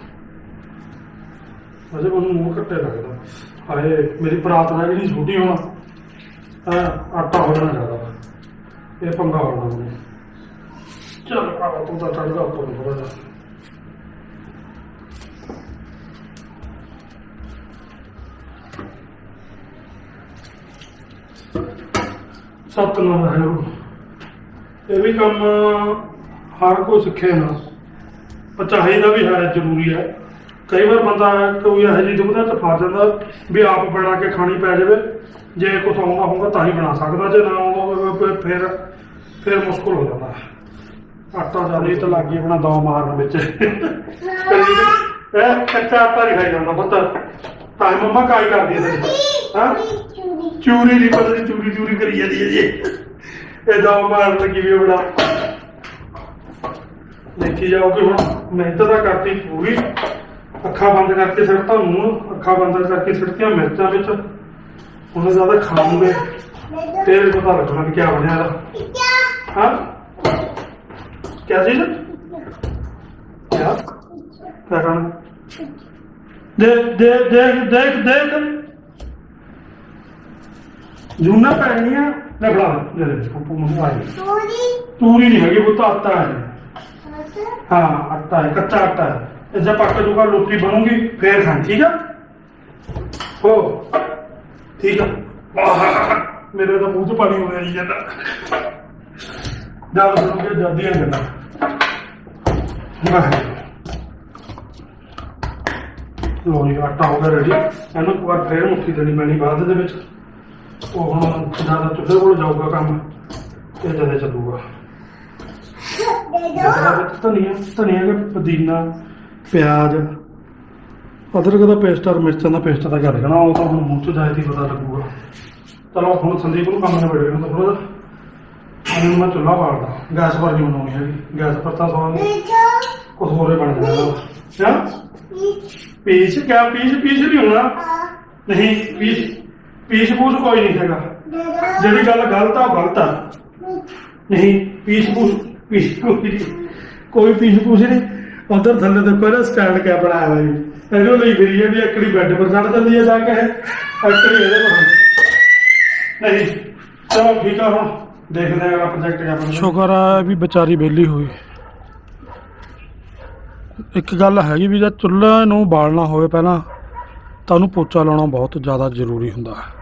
ਅਜੇ ਮੈਨੂੰ ਮੂੰਹ ਕੱਟੇ ਲੱਗਦਾ। ਹਾਏ, ਮੇਰੀ ਪ੍ਰਾਰਥਨਾ ਜਿਹੜੀ ਛੋਟੀ ਹੋਣਾ ਹਾਂ ਆਟਾ ਹੋ ਜਾਣਾ ਜ਼ਿਆਦਾ। ਇਹ ਪੰਗਾ ਹੋਣਾ ਮੈਨੂੰ ਚੱਲ ਭਰਾਵਾ, ਤੂੰ ਤਾਂ ਚੜਦਾ ਉੱਪਰ ਨੂੰ ਥੋੜਾ ਜਿਹਾ। ਸਤਨਾਮ ਵਾਹਿਗੁਰੂ ਇਹ ਵੀ ਕੰਮ ਹਰ ਕੋਈ ਸਿੱਖੇ ਨਾ। ਪਰ ਚਾਹੀਦਾ ਵੀ ਹੈ ਜ਼ਰੂਰੀ ਹੈ। ਕਈ ਵਾਰ ਬੰਦਾ ਕੋਈ ਇਹੋ ਜਿਹੀ ਦੁਬਦਾ ਚ ਫਸ ਜਾਂਦਾ ਵੀ ਆਪ ਬਣਾ ਕੇ ਖਾਣੀ ਪੈ ਜਾਵੇ। ਜੇ ਕੁਛ ਆਉਂਦਾ ਹੋਊਗਾ ਤਾਂ ਹੀ ਬਣਾ ਸਕਦਾ ਜੇ ਨਾ ਆਉਂਦਾ ਫਿਰ ਫਿਰ ਮੁਸ਼ਕਲ ਹੋ ਜਾਂਦਾ। ਆਟਾ ਹੀ ਤਾਂ ਲੱਗ ਗਈ ਆਪਣਾ ਦਮ ਮਾਰਨ ਵਿੱਚ। ਇਹ ਕੱਚਾ ਆਟਾ ਨਹੀਂ ਖਾਈ ਜਾਂਦਾ ਪੁੱਤ। ਤਾਂ ਹੀ ਮੰਮਾ ਕਾਈ ਕਰਦੀ ਹੈ ਹਾਂ? ਚੂਰੀ ਨਹੀਂ ਪਤਾ ਨਹੀਂ ਚੂਰੀ ਚੂਰੀ ਕਰੀ ਜਾਂਦੀ ਹੈ ਜੀ। ਇਹ ਦਮ ਮਾਰਨ ਲੱਗੀ ਵੀ ਬੜਾ। ਦੇਖੀ ਜਾਓਗੇ ਹੁਣ। ਮਿਹਨਤ ਤਾਂ ਕਰਤੀ ਪੂਰੀ। ਅੱਖਾਂ ਬੰਦ ਕਰਕੇ ਸਿੱਟਤਾ ਮੂੰਹ ਅੱਖਾਂ ਬੰਦ ਕਰਕੇ ਸਿੱਟਤੀਆਂ ਮਿਰਚਾਂ ਵਿੱਚ। ਉਹਨੇ ਜ਼ਿਆਦਾ ਖਾਣੂਗੇ ਤੇਰੇ ਪਤਾ ਲੱਗਣਾ ਕਿ ਕੀ ਬਣਿਆ ਇਹਦਾ। ਹਾਂ? ਕੀ ਚੀਜ਼? ਕੀ ਕਰਨ ਦੇ ਦੇ ਦੇਖ ਦੇਖ ਦੇਖ ਜੂਨਾ ਪੈਣੀਆਂ। ਲੈ ਫੜਾ। ਲੈ ਲੈ ਪਪੂ ਨੂੰ ਆਈ ਤੂਰੀ ਤੂਰੀ ਨਹੀਂ ਹੈਗੀ ਉਹ ਤਾਂ ਆਟਾ ਹੈ। ਹਾਂ ਆਟਾ ਹੈ ਕੱਚਾ ਆਟਾ ਹੈ। ਇਸ ਪੱਕ ਜੂਗਾ ਲੋਕੀ ਬਣੂਗੀ ਫੇਰ ਖਾਂ ਠੀਕ ਆ? ਹੋ ਠੀਕ ਆ। ਮੇਰੇ ਤਾਂ ਮੂੰਹ 'ਚ ਪਾਣੀ ਹੋ ਗਿਆ ਜੀ ਜਾਂਦਾ ਜਾਲ ਬਣੂਗੇ ਜਾਂਦੀਆਂ ਗੱਲਾਂ। ਲੋ। ਜੀ ਆਟਾ ਹੋ ਗਿਆ ਰੈਡੀ ਇਹਨੂੰ ਇੱਕ ਵਾਰ ਫੇਰ ਮੁੱਠੀ ਦੇਣੀ ਪੈਣੀ ਬਾਅਦ ਦੇ ਵਿੱਚ। ਉਹ ਹੁਣ ਜ਼ਿਆਦਾ ਚੁੱਲ੍ਹੇ ਕੋਲ ਜਾਊਗਾ ਕੰਮ ਤੇ ਜ਼ਿਆਦਾ ਚੱਲੂਗਾ। ਦੇ ਦੋ ਧਨੀਆ ਧਨੀਆ ਦਾ ਪੁਦੀਨਾ ਪਿਆਜ਼ ਅਦਰਕ ਦਾ ਪੇਸਟ ਔਰ ਮਿਰਚਾਂ ਦਾ ਪੇਸਟ ਤਾਂ ਕਰ ਦੇਣਾ ਉਹ ਤਾਂ ਹੁਣ ਮੂੰਹ ਚ ਜਾਏ ਤੇ ਪਤਾ ਲੱਗੂਗਾ। ਚਲੋ ਹੁਣ ਸੰਦੀਪ ਨੂੰ ਕੰਮ ਨਿਬੜੇ ਨੂੰ ਥੋੜਾ ਹੁਣ ਮੈਂ ਚੁੱਲ੍ਹਾ ਬਾਲਦਾ ਗੈਸ ਪਰ ਨਹੀਂ ਬਣਾਉਣੀ ਹੈਗੀ। ਗੈਸ ਪਰ ਤਾਂ ਸਵਾਲ ਕੁਝ ਹੋਰੇ ਬਣ ਜਾਣਾ ਕਿਆ ਪੀਸ ਕਿਆ ਪੀਸ ਪੀਸ ਨਹੀਂ ਹੋਣਾ? ਨਹੀਂ ਪੀਸ ਪੀਸ ਪੂਸ ਕੋਈ ਨਹੀਂ ਹੈਗਾ। ਜਿਹੜੀ ਗੱਲ ਗਲਤ ਆ ਗਲਤ ਆ। ਨਹੀਂ ਪੀਸ ਪੂਸ ਪੀਸ ਕੋਈ ਨਹੀਂ। ਕੋਈ ਪੀਸ ਪੂਸ ਨਹੀਂ। ਉਧਰ ਥੱਲੇ ਦੇਖੋ ਇਹਦਾ ਸਟੈਂਡ ਕਿਆ ਬਣਾਇਆ ਹੋਇਆ ਜੀ। ਇਹਨੂੰ ਲਈ ਫਿਰੀ ਜਾਂਦੀ ਇੱਕੜੀ ਬੈੱਡ ਪਰ ਚੜ ਜਾਂਦੀ ਹੈ ਜਾ ਕੇ ਇੱਕੜੀ ਇਹਦੇ ਪਰ। ਨਹੀਂ ਚਲੋ ਠੀਕ ਆ ਹੁਣ ਦੇਖਦੇ ਆ ਅਗਲਾ ਪ੍ਰੋਜੈਕਟ ਕਿਆ ਬਣਦਾ। ਸ਼ੁਕਰ ਆ ਵੀ ਵਿਚਾਰੀ ਬੇਲੀ ਹੋਈ। ਇੱਕ ਗੱਲ ਹੈਗੀ ਵੀ ਜੇ ਚੁੱਲ੍ਹੇ ਨੂੰ ਬਾਲਣਾ ਹੋਵੇ ਪਹਿਲਾਂ ਤਾਂ ਉਹਨੂੰ ਪੋਚਾ ਲਾਉਣਾ ਬਹੁਤ ਜ਼ਿਆਦਾ ਜ਼ਰੂਰੀ ਹੁੰਦਾ ਹੈ।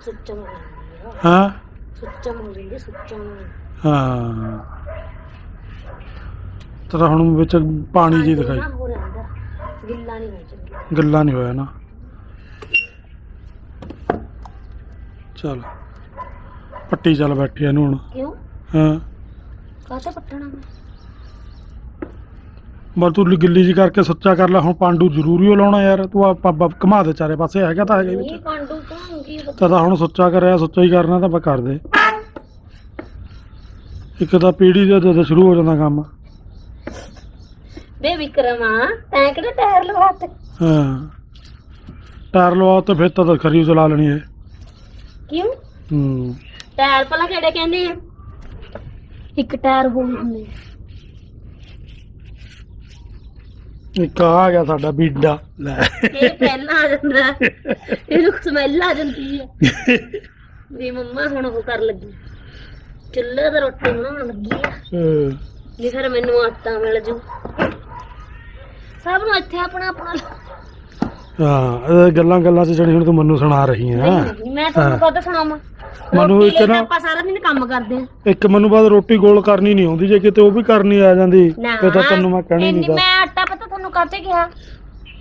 ਸੁੱਚਾ ਸੁੱਚਾ ਹਾਂ। ਤੇਰਾ ਹੁਣ ਵਿੱਚ ਪਾਣੀ ਜੀ ਦਿਖਾਈ। ਗਿੱਲਾ ਨਹੀਂ ਹੋ ਚੰਗਾ ਗੱਲਾਂ ਨਹੀਂ ਹੋਇਆ ਨਾ। ਚਲ। ਪੱਟੀ ਚੱਲ ਬੈਠੀ ਇਹਨੂੰ ਹੁਣ। ਕਿਉਂ? ਹਾਂ। ਕਾਹਤੇ ਪੱਟਣਾ ਮੈਂ? ਬਸ ਤੂੰ ਗਿੱਲੀ ਜੀ ਕਰਕੇ ਸੱਚਾ ਕਰ ਲੈ ਹੁਣ ਪਾਂਡੂ ਜ਼ਰੂਰੀ ਓ ਲਾਉਣਾ ਯਾਰ। ਤੂੰ ਆ ਪੱਬ ਘੁਮਾ ਦੇ ਚਾਰੇ ਪਾਸੇ ਹੈਗਾ ਤਾਂ ਹੈਗਾ ਹੀ ਨਹੀਂ ਵਿੱਚ ਪਾਂਡੂ ਤਾਂ ਕੀ ਪਤਾ। ਤਾਂ ਤਾਂ ਹੁਣ ਸੱਚਾ ਕਰਿਆ ਸੱਚਾ ਹੀ ਕਰਨਾ ਤਾਂ ਬਸ ਕਰ ਦੇ। ਇੱਕ ਤਾਂ ਪੀੜੀ ਦੇ ਜਦੋਂ ਸ਼ੁਰੂ ਹੋ ਜਾਂਦਾ ਕੰਮ। ਬੇ ਵਿਕਰਮਾ ਤੈਂ ਕਿਹੜਾ ਟਾਇਰ ਲਵਾਤੇ ਹਾਂ। ਟਾਇਰ ਲਵਾਓ ਤੇ ਫਿਰ ਤਾਂ ਖਰੀ ਚਲਾ ਲੈਣੀ ਹੈ। ਕਿਉਂ? ਹੂੰ। ਟਾਇਰ ਪਹਿਲਾਂ ਕਿਹੜੇ ਕਹਿੰਦੇ ਆ? ਇੱਕ ਟਾਇਰ ਹੋਰ ਹੁੰਦੇ ਆ। ਇੱਕ ਆ ਗਿਆ ਸਾਡਾ ਬੀਡਾ। ਲੈ। ਇਹ ਪਹਿਲਾਂ ਆ ਜਾਂਦਾ ਇਹਨੂੰ ਸਮੈਲ ਆ ਜਾਂਦੀ ਹੈ। ਵੀ ਮੰਮਾ ਹੁਣ ਉਹ ਕਰ ਲੱਗੀ। ਚੁੱਲ੍ਹੇ ਤੇ ਰੋਟੀ ਬਣਾਉਣ ਲੱਗੀ ਆ। ਹੂੰ। ਜੇ ਫਿਰ ਮੈਨੂੰ ਆਟਾ ਮਿਲ ਜੂ। ਸਭ ਨੂੰ ਇੱਥੇ ਆਪਣਾ ਆਪਣਾ ਹਾਂ ਇਹ ਗੱਲਾਂ ਗੱਲਾਂ 'ਚ ਜਿਹੜੀ ਹੁਣ ਤੂੰ ਮੈਨੂੰ ਸੁਣਾ ਰਹੀ ਹੈ ਮੈਂ ਤੁਹਾਨੂੰ ਕਦ ਸੁਣਾਵਾਂ। ਮੈਨੂੰ ਰੋਟੀ ਇੱਕ ਲਈ ਤਾਂ ਨਾ- ਆਪਾਂ ਸਾਰਾ ਦਿਨ ਕੰਮ ਕਰਦੇ ਆ। ਇੱਕ ਮੈਨੂੰ ਬਾਅਦ ਰੋਟੀ ਗੋਲ ਕਰਨੀ ਨਹੀਂ ਆਉਂਦੀ ਜੇ ਕਿਤੇ ਉਹ ਵੀ ਕਰਨੀ ਆ ਜਾਂਦੀ ਤੇ ਤਾਂ ਤੈਨੂੰ ਮੈਂ ਕਹਿਣੀ ਇੰਨੀ- ਨਹੀਂ ਮੈਂ ਆਟਾ ਪਤਾ ਤੁਹਾਨੂੰ ਕਾਤੇ ਕਿਹਾ?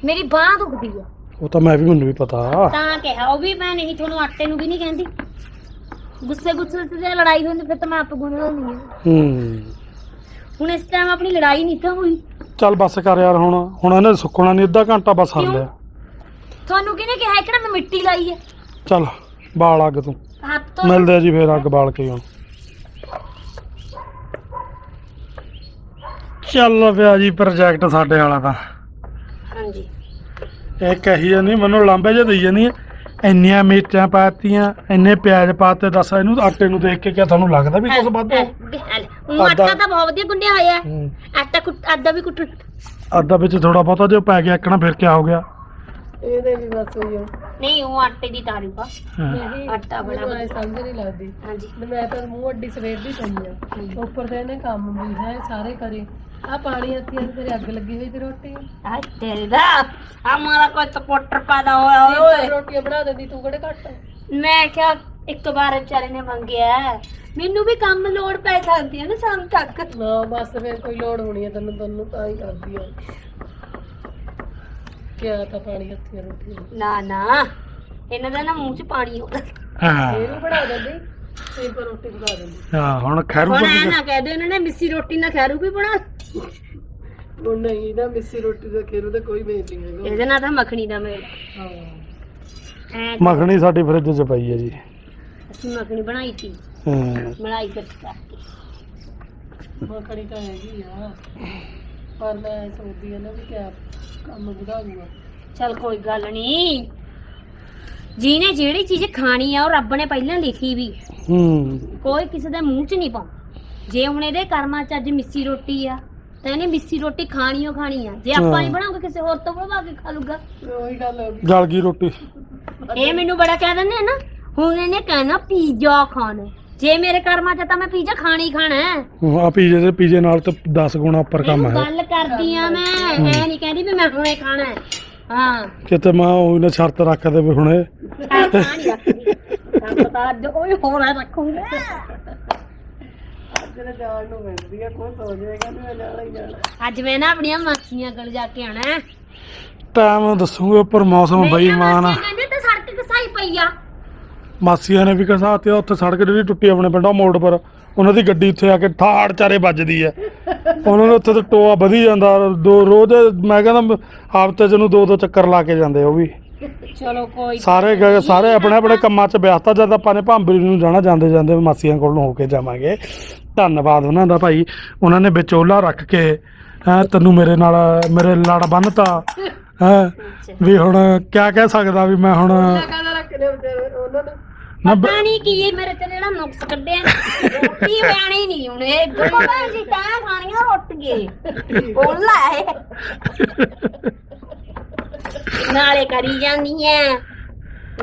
ਮੇਰੀ ਬਾਹ ਦੁਖਦੀ ਆ। ਉਹ ਤਾਂ ਮੈਂ ਵੀ ਮੈਨੂੰ ਵੀ ਪਤਾ। ਤਾਂ ਕਿਹਾ ਉਹ ਵੀ ਮੈਂ ਨਹੀਂ ਤੁਹਾਨੂੰ ਆਟੇ ਨੂੰ ਵੀ ਨਹੀਂ ਕਹਿੰਦੀ। ਗੁੱਸੇ ਗੁੱਸੇ ਤੇ ਜੇ ਲੜਾਈ ਹੁੰਦੀ ਫਿਰ ਤਾਂ ਮੈਂ ਆਪ ਗੁੰਨ ਆ। ਹੂੰ। ਹੁਣ ਇਸ ਟਾਈਮ ਆਪਣੀ ਲੜਾਈ ਨਹੀਂ ਤਾਂ ਹੋਈ। ਚੱਲ ਬੱਸ ਕਰ ਯਾਰ ਹੁਣ ਹੁਣ ਇਹਨੇ ਸੁੱਕਣਾ ਨਹੀਂ ਅੱਧਾ ਘੰਟਾ ਬਸ ਕਿਉਂ? ਲਿਆ। ਤੁਹਾਨੂੰ ਕਿਹਨੇ ਕਿਹਾ ਹੈ ਕਿ ਨਾ ਮੈਂ ਮਿੱਟੀ ਲਾਈ ਹੈ? ਚੱਲ ਬਾਲ ਅੱਗ ਤੂੰ। ਹੱਥ ਤੋਂ ਮਿਲਦੇ ਆ ਜੀ ਫੇਰ ਅੱਗ ਬਾਲ ਕੇ ਹੁਣ। ਚੱਲ ਪਿਆ ਜੀ ਪ੍ਰੋਜੈਕਟ ਸਾਡੇ ਵਾਲਾ ਤਾਂ। ਹਾਂਜੀ। ਇਹ ਕਹੀ ਜਾਂਦੀ ਮੈਨੂੰ ਲਾਂਬੇ ਜੇ ਦੇਈ ਜਾਂਦੀ ਹੈ। ਇੰਨੀਆਂ ਮਿਰਚਾਂ ਪਾਤੀਆਂ ਇੰਨੇ ਪਿਆਜ਼ ਪਾਤੇ ਦੱਸ ਇਹਨੂੰ ਆਟੇ ਨੂੰ ਦੇਖ ਕੇ ਕਿਆ ਤੁਹਾਨੂੰ ਲੱਗਦਾ ਵੀ ਕੁਝ ਵੱਧ? ਹੈ? ਉਹ ਆਟਾ ਤਾਂ ਬਹੁਤ ਵਧੀਆ ਗੁੰਡਿਆ ਹੋਇਆ। ਹੈ। ਆਟਾ ਕੁੱਟ ਆਟਾ ਵੀ ਕੁੱਟ। ਅੱਧਾ ਵਿੱਚ ਥੋੜਾ ਬਹੁਤਾ ਜੋ ਪੈ ਗਿਆ ਇੱਕਣਾ ਫਿਰ ਕਿਆ ਹੋ ਗਿਆ? ਇਹਦੇ ਵੀ ਬਸ ਹੋਈ ਨਹੀਂ ਉਹ ਆਟੇ ਦੀ ਤਾਰੀਫ ਆ। ਹਾਂ। ਆਟਾ ਬੜਾ ਐਂ ਸਮਝ ਨਹੀਂ ਲੱਗਦੀ। ਹਾਂਜੀ। ਮੈਂ ਤਾਂ ਮੂੰਹ ਅੱਡੀ ਸਵੇਰ ਦੀ ਪਈ ਆ। ਉੱਪਰ ਤੇ ਇਹਨੇ ਕੰਮ ਵੀ ਹੈ ਸਾਰੇ ਕਰੇ। ਆ ਪਾਣੀ ਹੱਥੀਆਂ ਤੇ ਤੇਰੇ ਅੱਗ ਲੱਗੀ ਹੋਈ ਤੇ ਰੋਟੀ। ਆ ਤੇਰੇ ਦਾ ਹਮਾਰਾ ਕੋਈ ਸਪੋਰਟਰ ਪੈਦਾ ਹੋਇਆ ਓਏ। ਰੋਟੀਆਂ ਬਣਾ ਦਿੰਦੀ ਤੂੰ ਕਿਹੜੇ ਘੱਟ? ਮੈਂ ਕਿਹਾ ਇੱਕ ਵਾਰ ਵਿਚਾਰੇ ਨੇ ਮੰਗਿਆ। ਮੈਨੂੰ ਵੀ ਕੰਮ ਲੋੜ ਪੈ ਜਾਂਦੀ ਹੈ ਨਾ ਸ਼ਾਮ ਤੱਕ। ਨਾ ਬਸ ਫਿਰ ਕੋਈ ਲੋੜ ਹੋਣੀ ਹੈ ਤੈਨੂੰ ਤੈਨੂੰ ਤਾਂ ਹੀ ਕਰਦੀ ਆ। ਕਿਆ ਤਾਂ ਪਾਣੀ ਹੱਥੀਆਂ ਰੋਟੀਆਂ ਨਾ ਨਾ ਇਹਨਾਂ ਦਾ ਨਾ ਮੂੰਹ 'ਚ ਪਾਣੀ ਆਉਂਦਾ। ਹਾਂ। ਇਹਨੂੰ ਬਣਾ ਦਿੰਦੀ? ਸਿੰਪਲ ਰੋਟੀ ਬਣਾ ਦਿੰਦੀ। ਹਾਂ ਹੁਣ ਖੈਰੂ ਹੁਣ ਪਰ ਐ ਨਾ ਕਹਿ ਦਿਓ ਇਹਨਾਂ ਨੇ ਮਿੱਸੀ ਰੋਟੀ ਨਾਲ ਖੈਰੂ ਵੀ ਬਣਾ। ਉਹ ਨਹੀਂ ਨਾ ਮਿੱਸੀ ਰੋਟੀ ਦਾ ਖੇਰੂ ਦਾ ਕੋਈ ਮੇਲ ਨਹੀਂ ਹੈਗਾ। ਇਹਦੇ ਨਾਲ ਤਾਂ ਮੱਖਣੀ ਦਾ ਮੇਲ। ਹਾਂ। ਐ ਮੱਖਣੀ ਸਾਡੀ ਫ੍ਰਿਜ 'ਚ ਪਈ ਹੈ ਜੀ। ਅਸੀਂ ਮੱਖਣੀ ਬਣਾਈ ਸੀ। ਹਾਂ। ਮਲਾਈ ਕਰਕੇ। ਮੱਖਣੀ ਤਾਂ ਹੈਗੀ ਆ। ਪਰ ਮੈਂ ਸੋਚਦੀ ਆ ਨਾ ਵੀ ਕਿਆ ਕੰਮ ਵਧਾ ਦੂੰਗਾ। ਚਲ ਕੋਈ ਗੱਲ ਨਹੀਂ। ਜਿਹਨੇ ਜਿਹੜੀ ਚੀਜ਼ ਖਾਣੀ ਆ ਉਹ ਰੱਬ ਨੇ ਪਹਿਲਾਂ ਲਿਖੀ ਵੀ। ਹੂੰ। ਕੋਈ ਕਿਸੇ ਦੇ ਮੂੰਹ 'ਚ ਨਹੀਂ ਪਾਉਂਦਾ। ਜੇ ਹੁਣ ਇਹਦੇ ਕਰਮਾਂ 'ਚ ਅੱਜ ਮਿੱਸੀ ਰੋਟੀ ਆ ਤਾਂ ਇਹਨੇ ਮਿੱਸੀ ਰੋਟੀ ਖਾਣੀ ਓ ਖਾਣੀ ਆ। ਜੇ ਆਪਾਂ ਹਾਂ। ਨਹੀਂ ਬਣਾਉਂਗੇ ਕਿਸੇ ਹੋਰ ਤੋਂ ਬਣਵਾ ਕੇ ਖਾ ਲੂਗਾ ਉਹੀ ਗੱਲ ਹੋ ਗਈ ਰੋਟੀ। ਇਹ ਮੈਨੂੰ ਬੜਾ ਕਹਿ ਦਿੰਦੇ ਆ ਨਾ ਹੁਣ ਇਹਨੇ ਕਹਿਣਾ ਪੀਜ਼ਾ ਖਾਣਾ। ਜੇ ਮੇਰੇ ਕਰਮਾਂ 'ਚ ਤਾਂ ਮੈਂ ਪੀਜ਼ਾ ਖਾਣਾ ਹੀ ਖਾਣਾ। ਹੈ ਆ ਪੀਜੇ ਦੇ ਪੀਜੇ ਨਾਲ ਤਾਂ 10 ਗੁਣਾ ਉੱਪਰ ਕੰਮ ਇਹਨੂੰ ਹੈ। ਗੱਲ ਕਰਦੀ ਆ ਮੈਂ। ਐ ਨਹੀਂ ਕਹਿੰਦੀ ਵੀ ਮੈਂ ਹੁਣੇ ਖਾਣਾ। ਹੈ ਹਾਂ। ਕਿਤੇ ਮੈਂ ਉਹਨੇ ਸ਼ਰਤ ਰੱਖ ਦੇ ਵੀ ਹੁਣੇ ਐ ਨਹੀਂ ਰੱਖਦੀ ਤਾਂ ਪਤਾ ਅੱਜ ਕੋਈ ਹੋਰ ਰੱਖੂਗਾ ਅੱਜ ਤੇ ਜਾਣ ਨੂੰ ਮਿਲਦੀ ਆ ਕੋਈ ਸੋਚ ਜਾਏਗਾ ਵੀ ਮੈਂ ਜਾਣਾ ਹੀ ਜਾਣਾ ਅੱਜ ਮੈਂ ਨਾ ਆਪਣੀਆਂ ਮਾਸੀਆਂ ਕੋਲ ਜਾ ਕੇ ਆਣਾ ਹੈ। ਟਾਈਮ ਦੱਸੂਗੇ ਉੱਪਰ ਮੌਸਮ ਬੇਈਮਾਨ ਆ ਮਾਸੀਆਂ ਕਹਿੰਦੇ ਤੇ ਸੜਕ ਘਸਾਈ ਪਈ ਆ। ਮਾਸੀਆਂ ਨੇ ਵੀ ਕਸਾ ਤੇ ਉੱਥੇ ਸੜਕ ਜਿਹੜੀ ਟੁੱਟੀ ਆਪਣੇ ਪਿੰਡੋਂ ਮੋੜ ਪਰ। ਉਹਨਾਂ ਦੀ ਗੱਡੀ ਉੱਥੇ ਆ ਕੇ ਠਾੜ ਚਾਰੇ ਵੱਜਦੀ ਹੈ। ਉਹਨਾਂ ਨੂੰ ਉੱਥੇ ਤੇ ਟੋਆ ਵਧੀ ਜਾਂਦਾ। ਦੋ ਰੋਜ਼ ਮੈਂ ਕਹਿੰਦਾ ਹਫ਼ਤੇ ਚ ਨੂੰ ਦੋ ਦੋ ਚੱਕਰ ਲਾ ਕੇ ਜਾਂਦੇ ਉਹ ਵੀ। ਚਲੋ ਕੋਈ ਸਾਰੇ ਗਏ ਸਾਰੇ ਆਪਣੇ ਆਪਣੇ ਕੰਮਾਂ 'ਚ ਵਿਅਸਤਾ ਜਦ ਆਪਾਂ ਨੇ ਭਾਂਬਰੀ ਨੂੰ ਜਾਣਾ ਜਾਂਦੇ ਜਾਂਦੇ ਮਾਸੀਆਂ ਕੋਲ ਨੂੰ ਹੋ ਕੇ ਜਾਵਾਂਗੇ। ਧੰਨਵਾਦ ਉਹਨਾਂ ਦਾ ਭਾਈ। ਉਹਨਾਂ ਨੇ ਵਿਚੋਲਾ ਰੱਖ ਕੇ ਹੈਂ ਤੈਨੂੰ ਮੇਰੇ ਨਾਲ ਮੇਰੇ ਲੜ ਬੰਨਤਾ। ਹੈ ਵੀ ਹੁਣ ਕਿਆ ਕਹਿ ਸਕਦਾ ਵੀ ਮੈਂ ਹੁਣ ਕਾਹਦਾ ਰੱਖਦੇ ਵਿਚਾਰੇ ਉਹਨਾਂ ਨੂੰ ਪਤਾ ਨਹੀਂ ਕੀ ਇਹ ਮੇਰੇ ਤੇ ਜਿਹੜਾ ਨੁਕਸ ਕੱਢਿਆ। ਰੋਟੀ ਵੈਣੀ ਨਹੀਂ ਹੁਣ ਇਹ ਗੋਬਾ ਜੀ ਤਾਂ ਖਾਣੀਆਂ ਰੁੱਟ ਗਏ। ਬੋਲਾ ਹੈ ਨਾਲੇ ਕਰੀ ਜਾਂਦੀਆਂ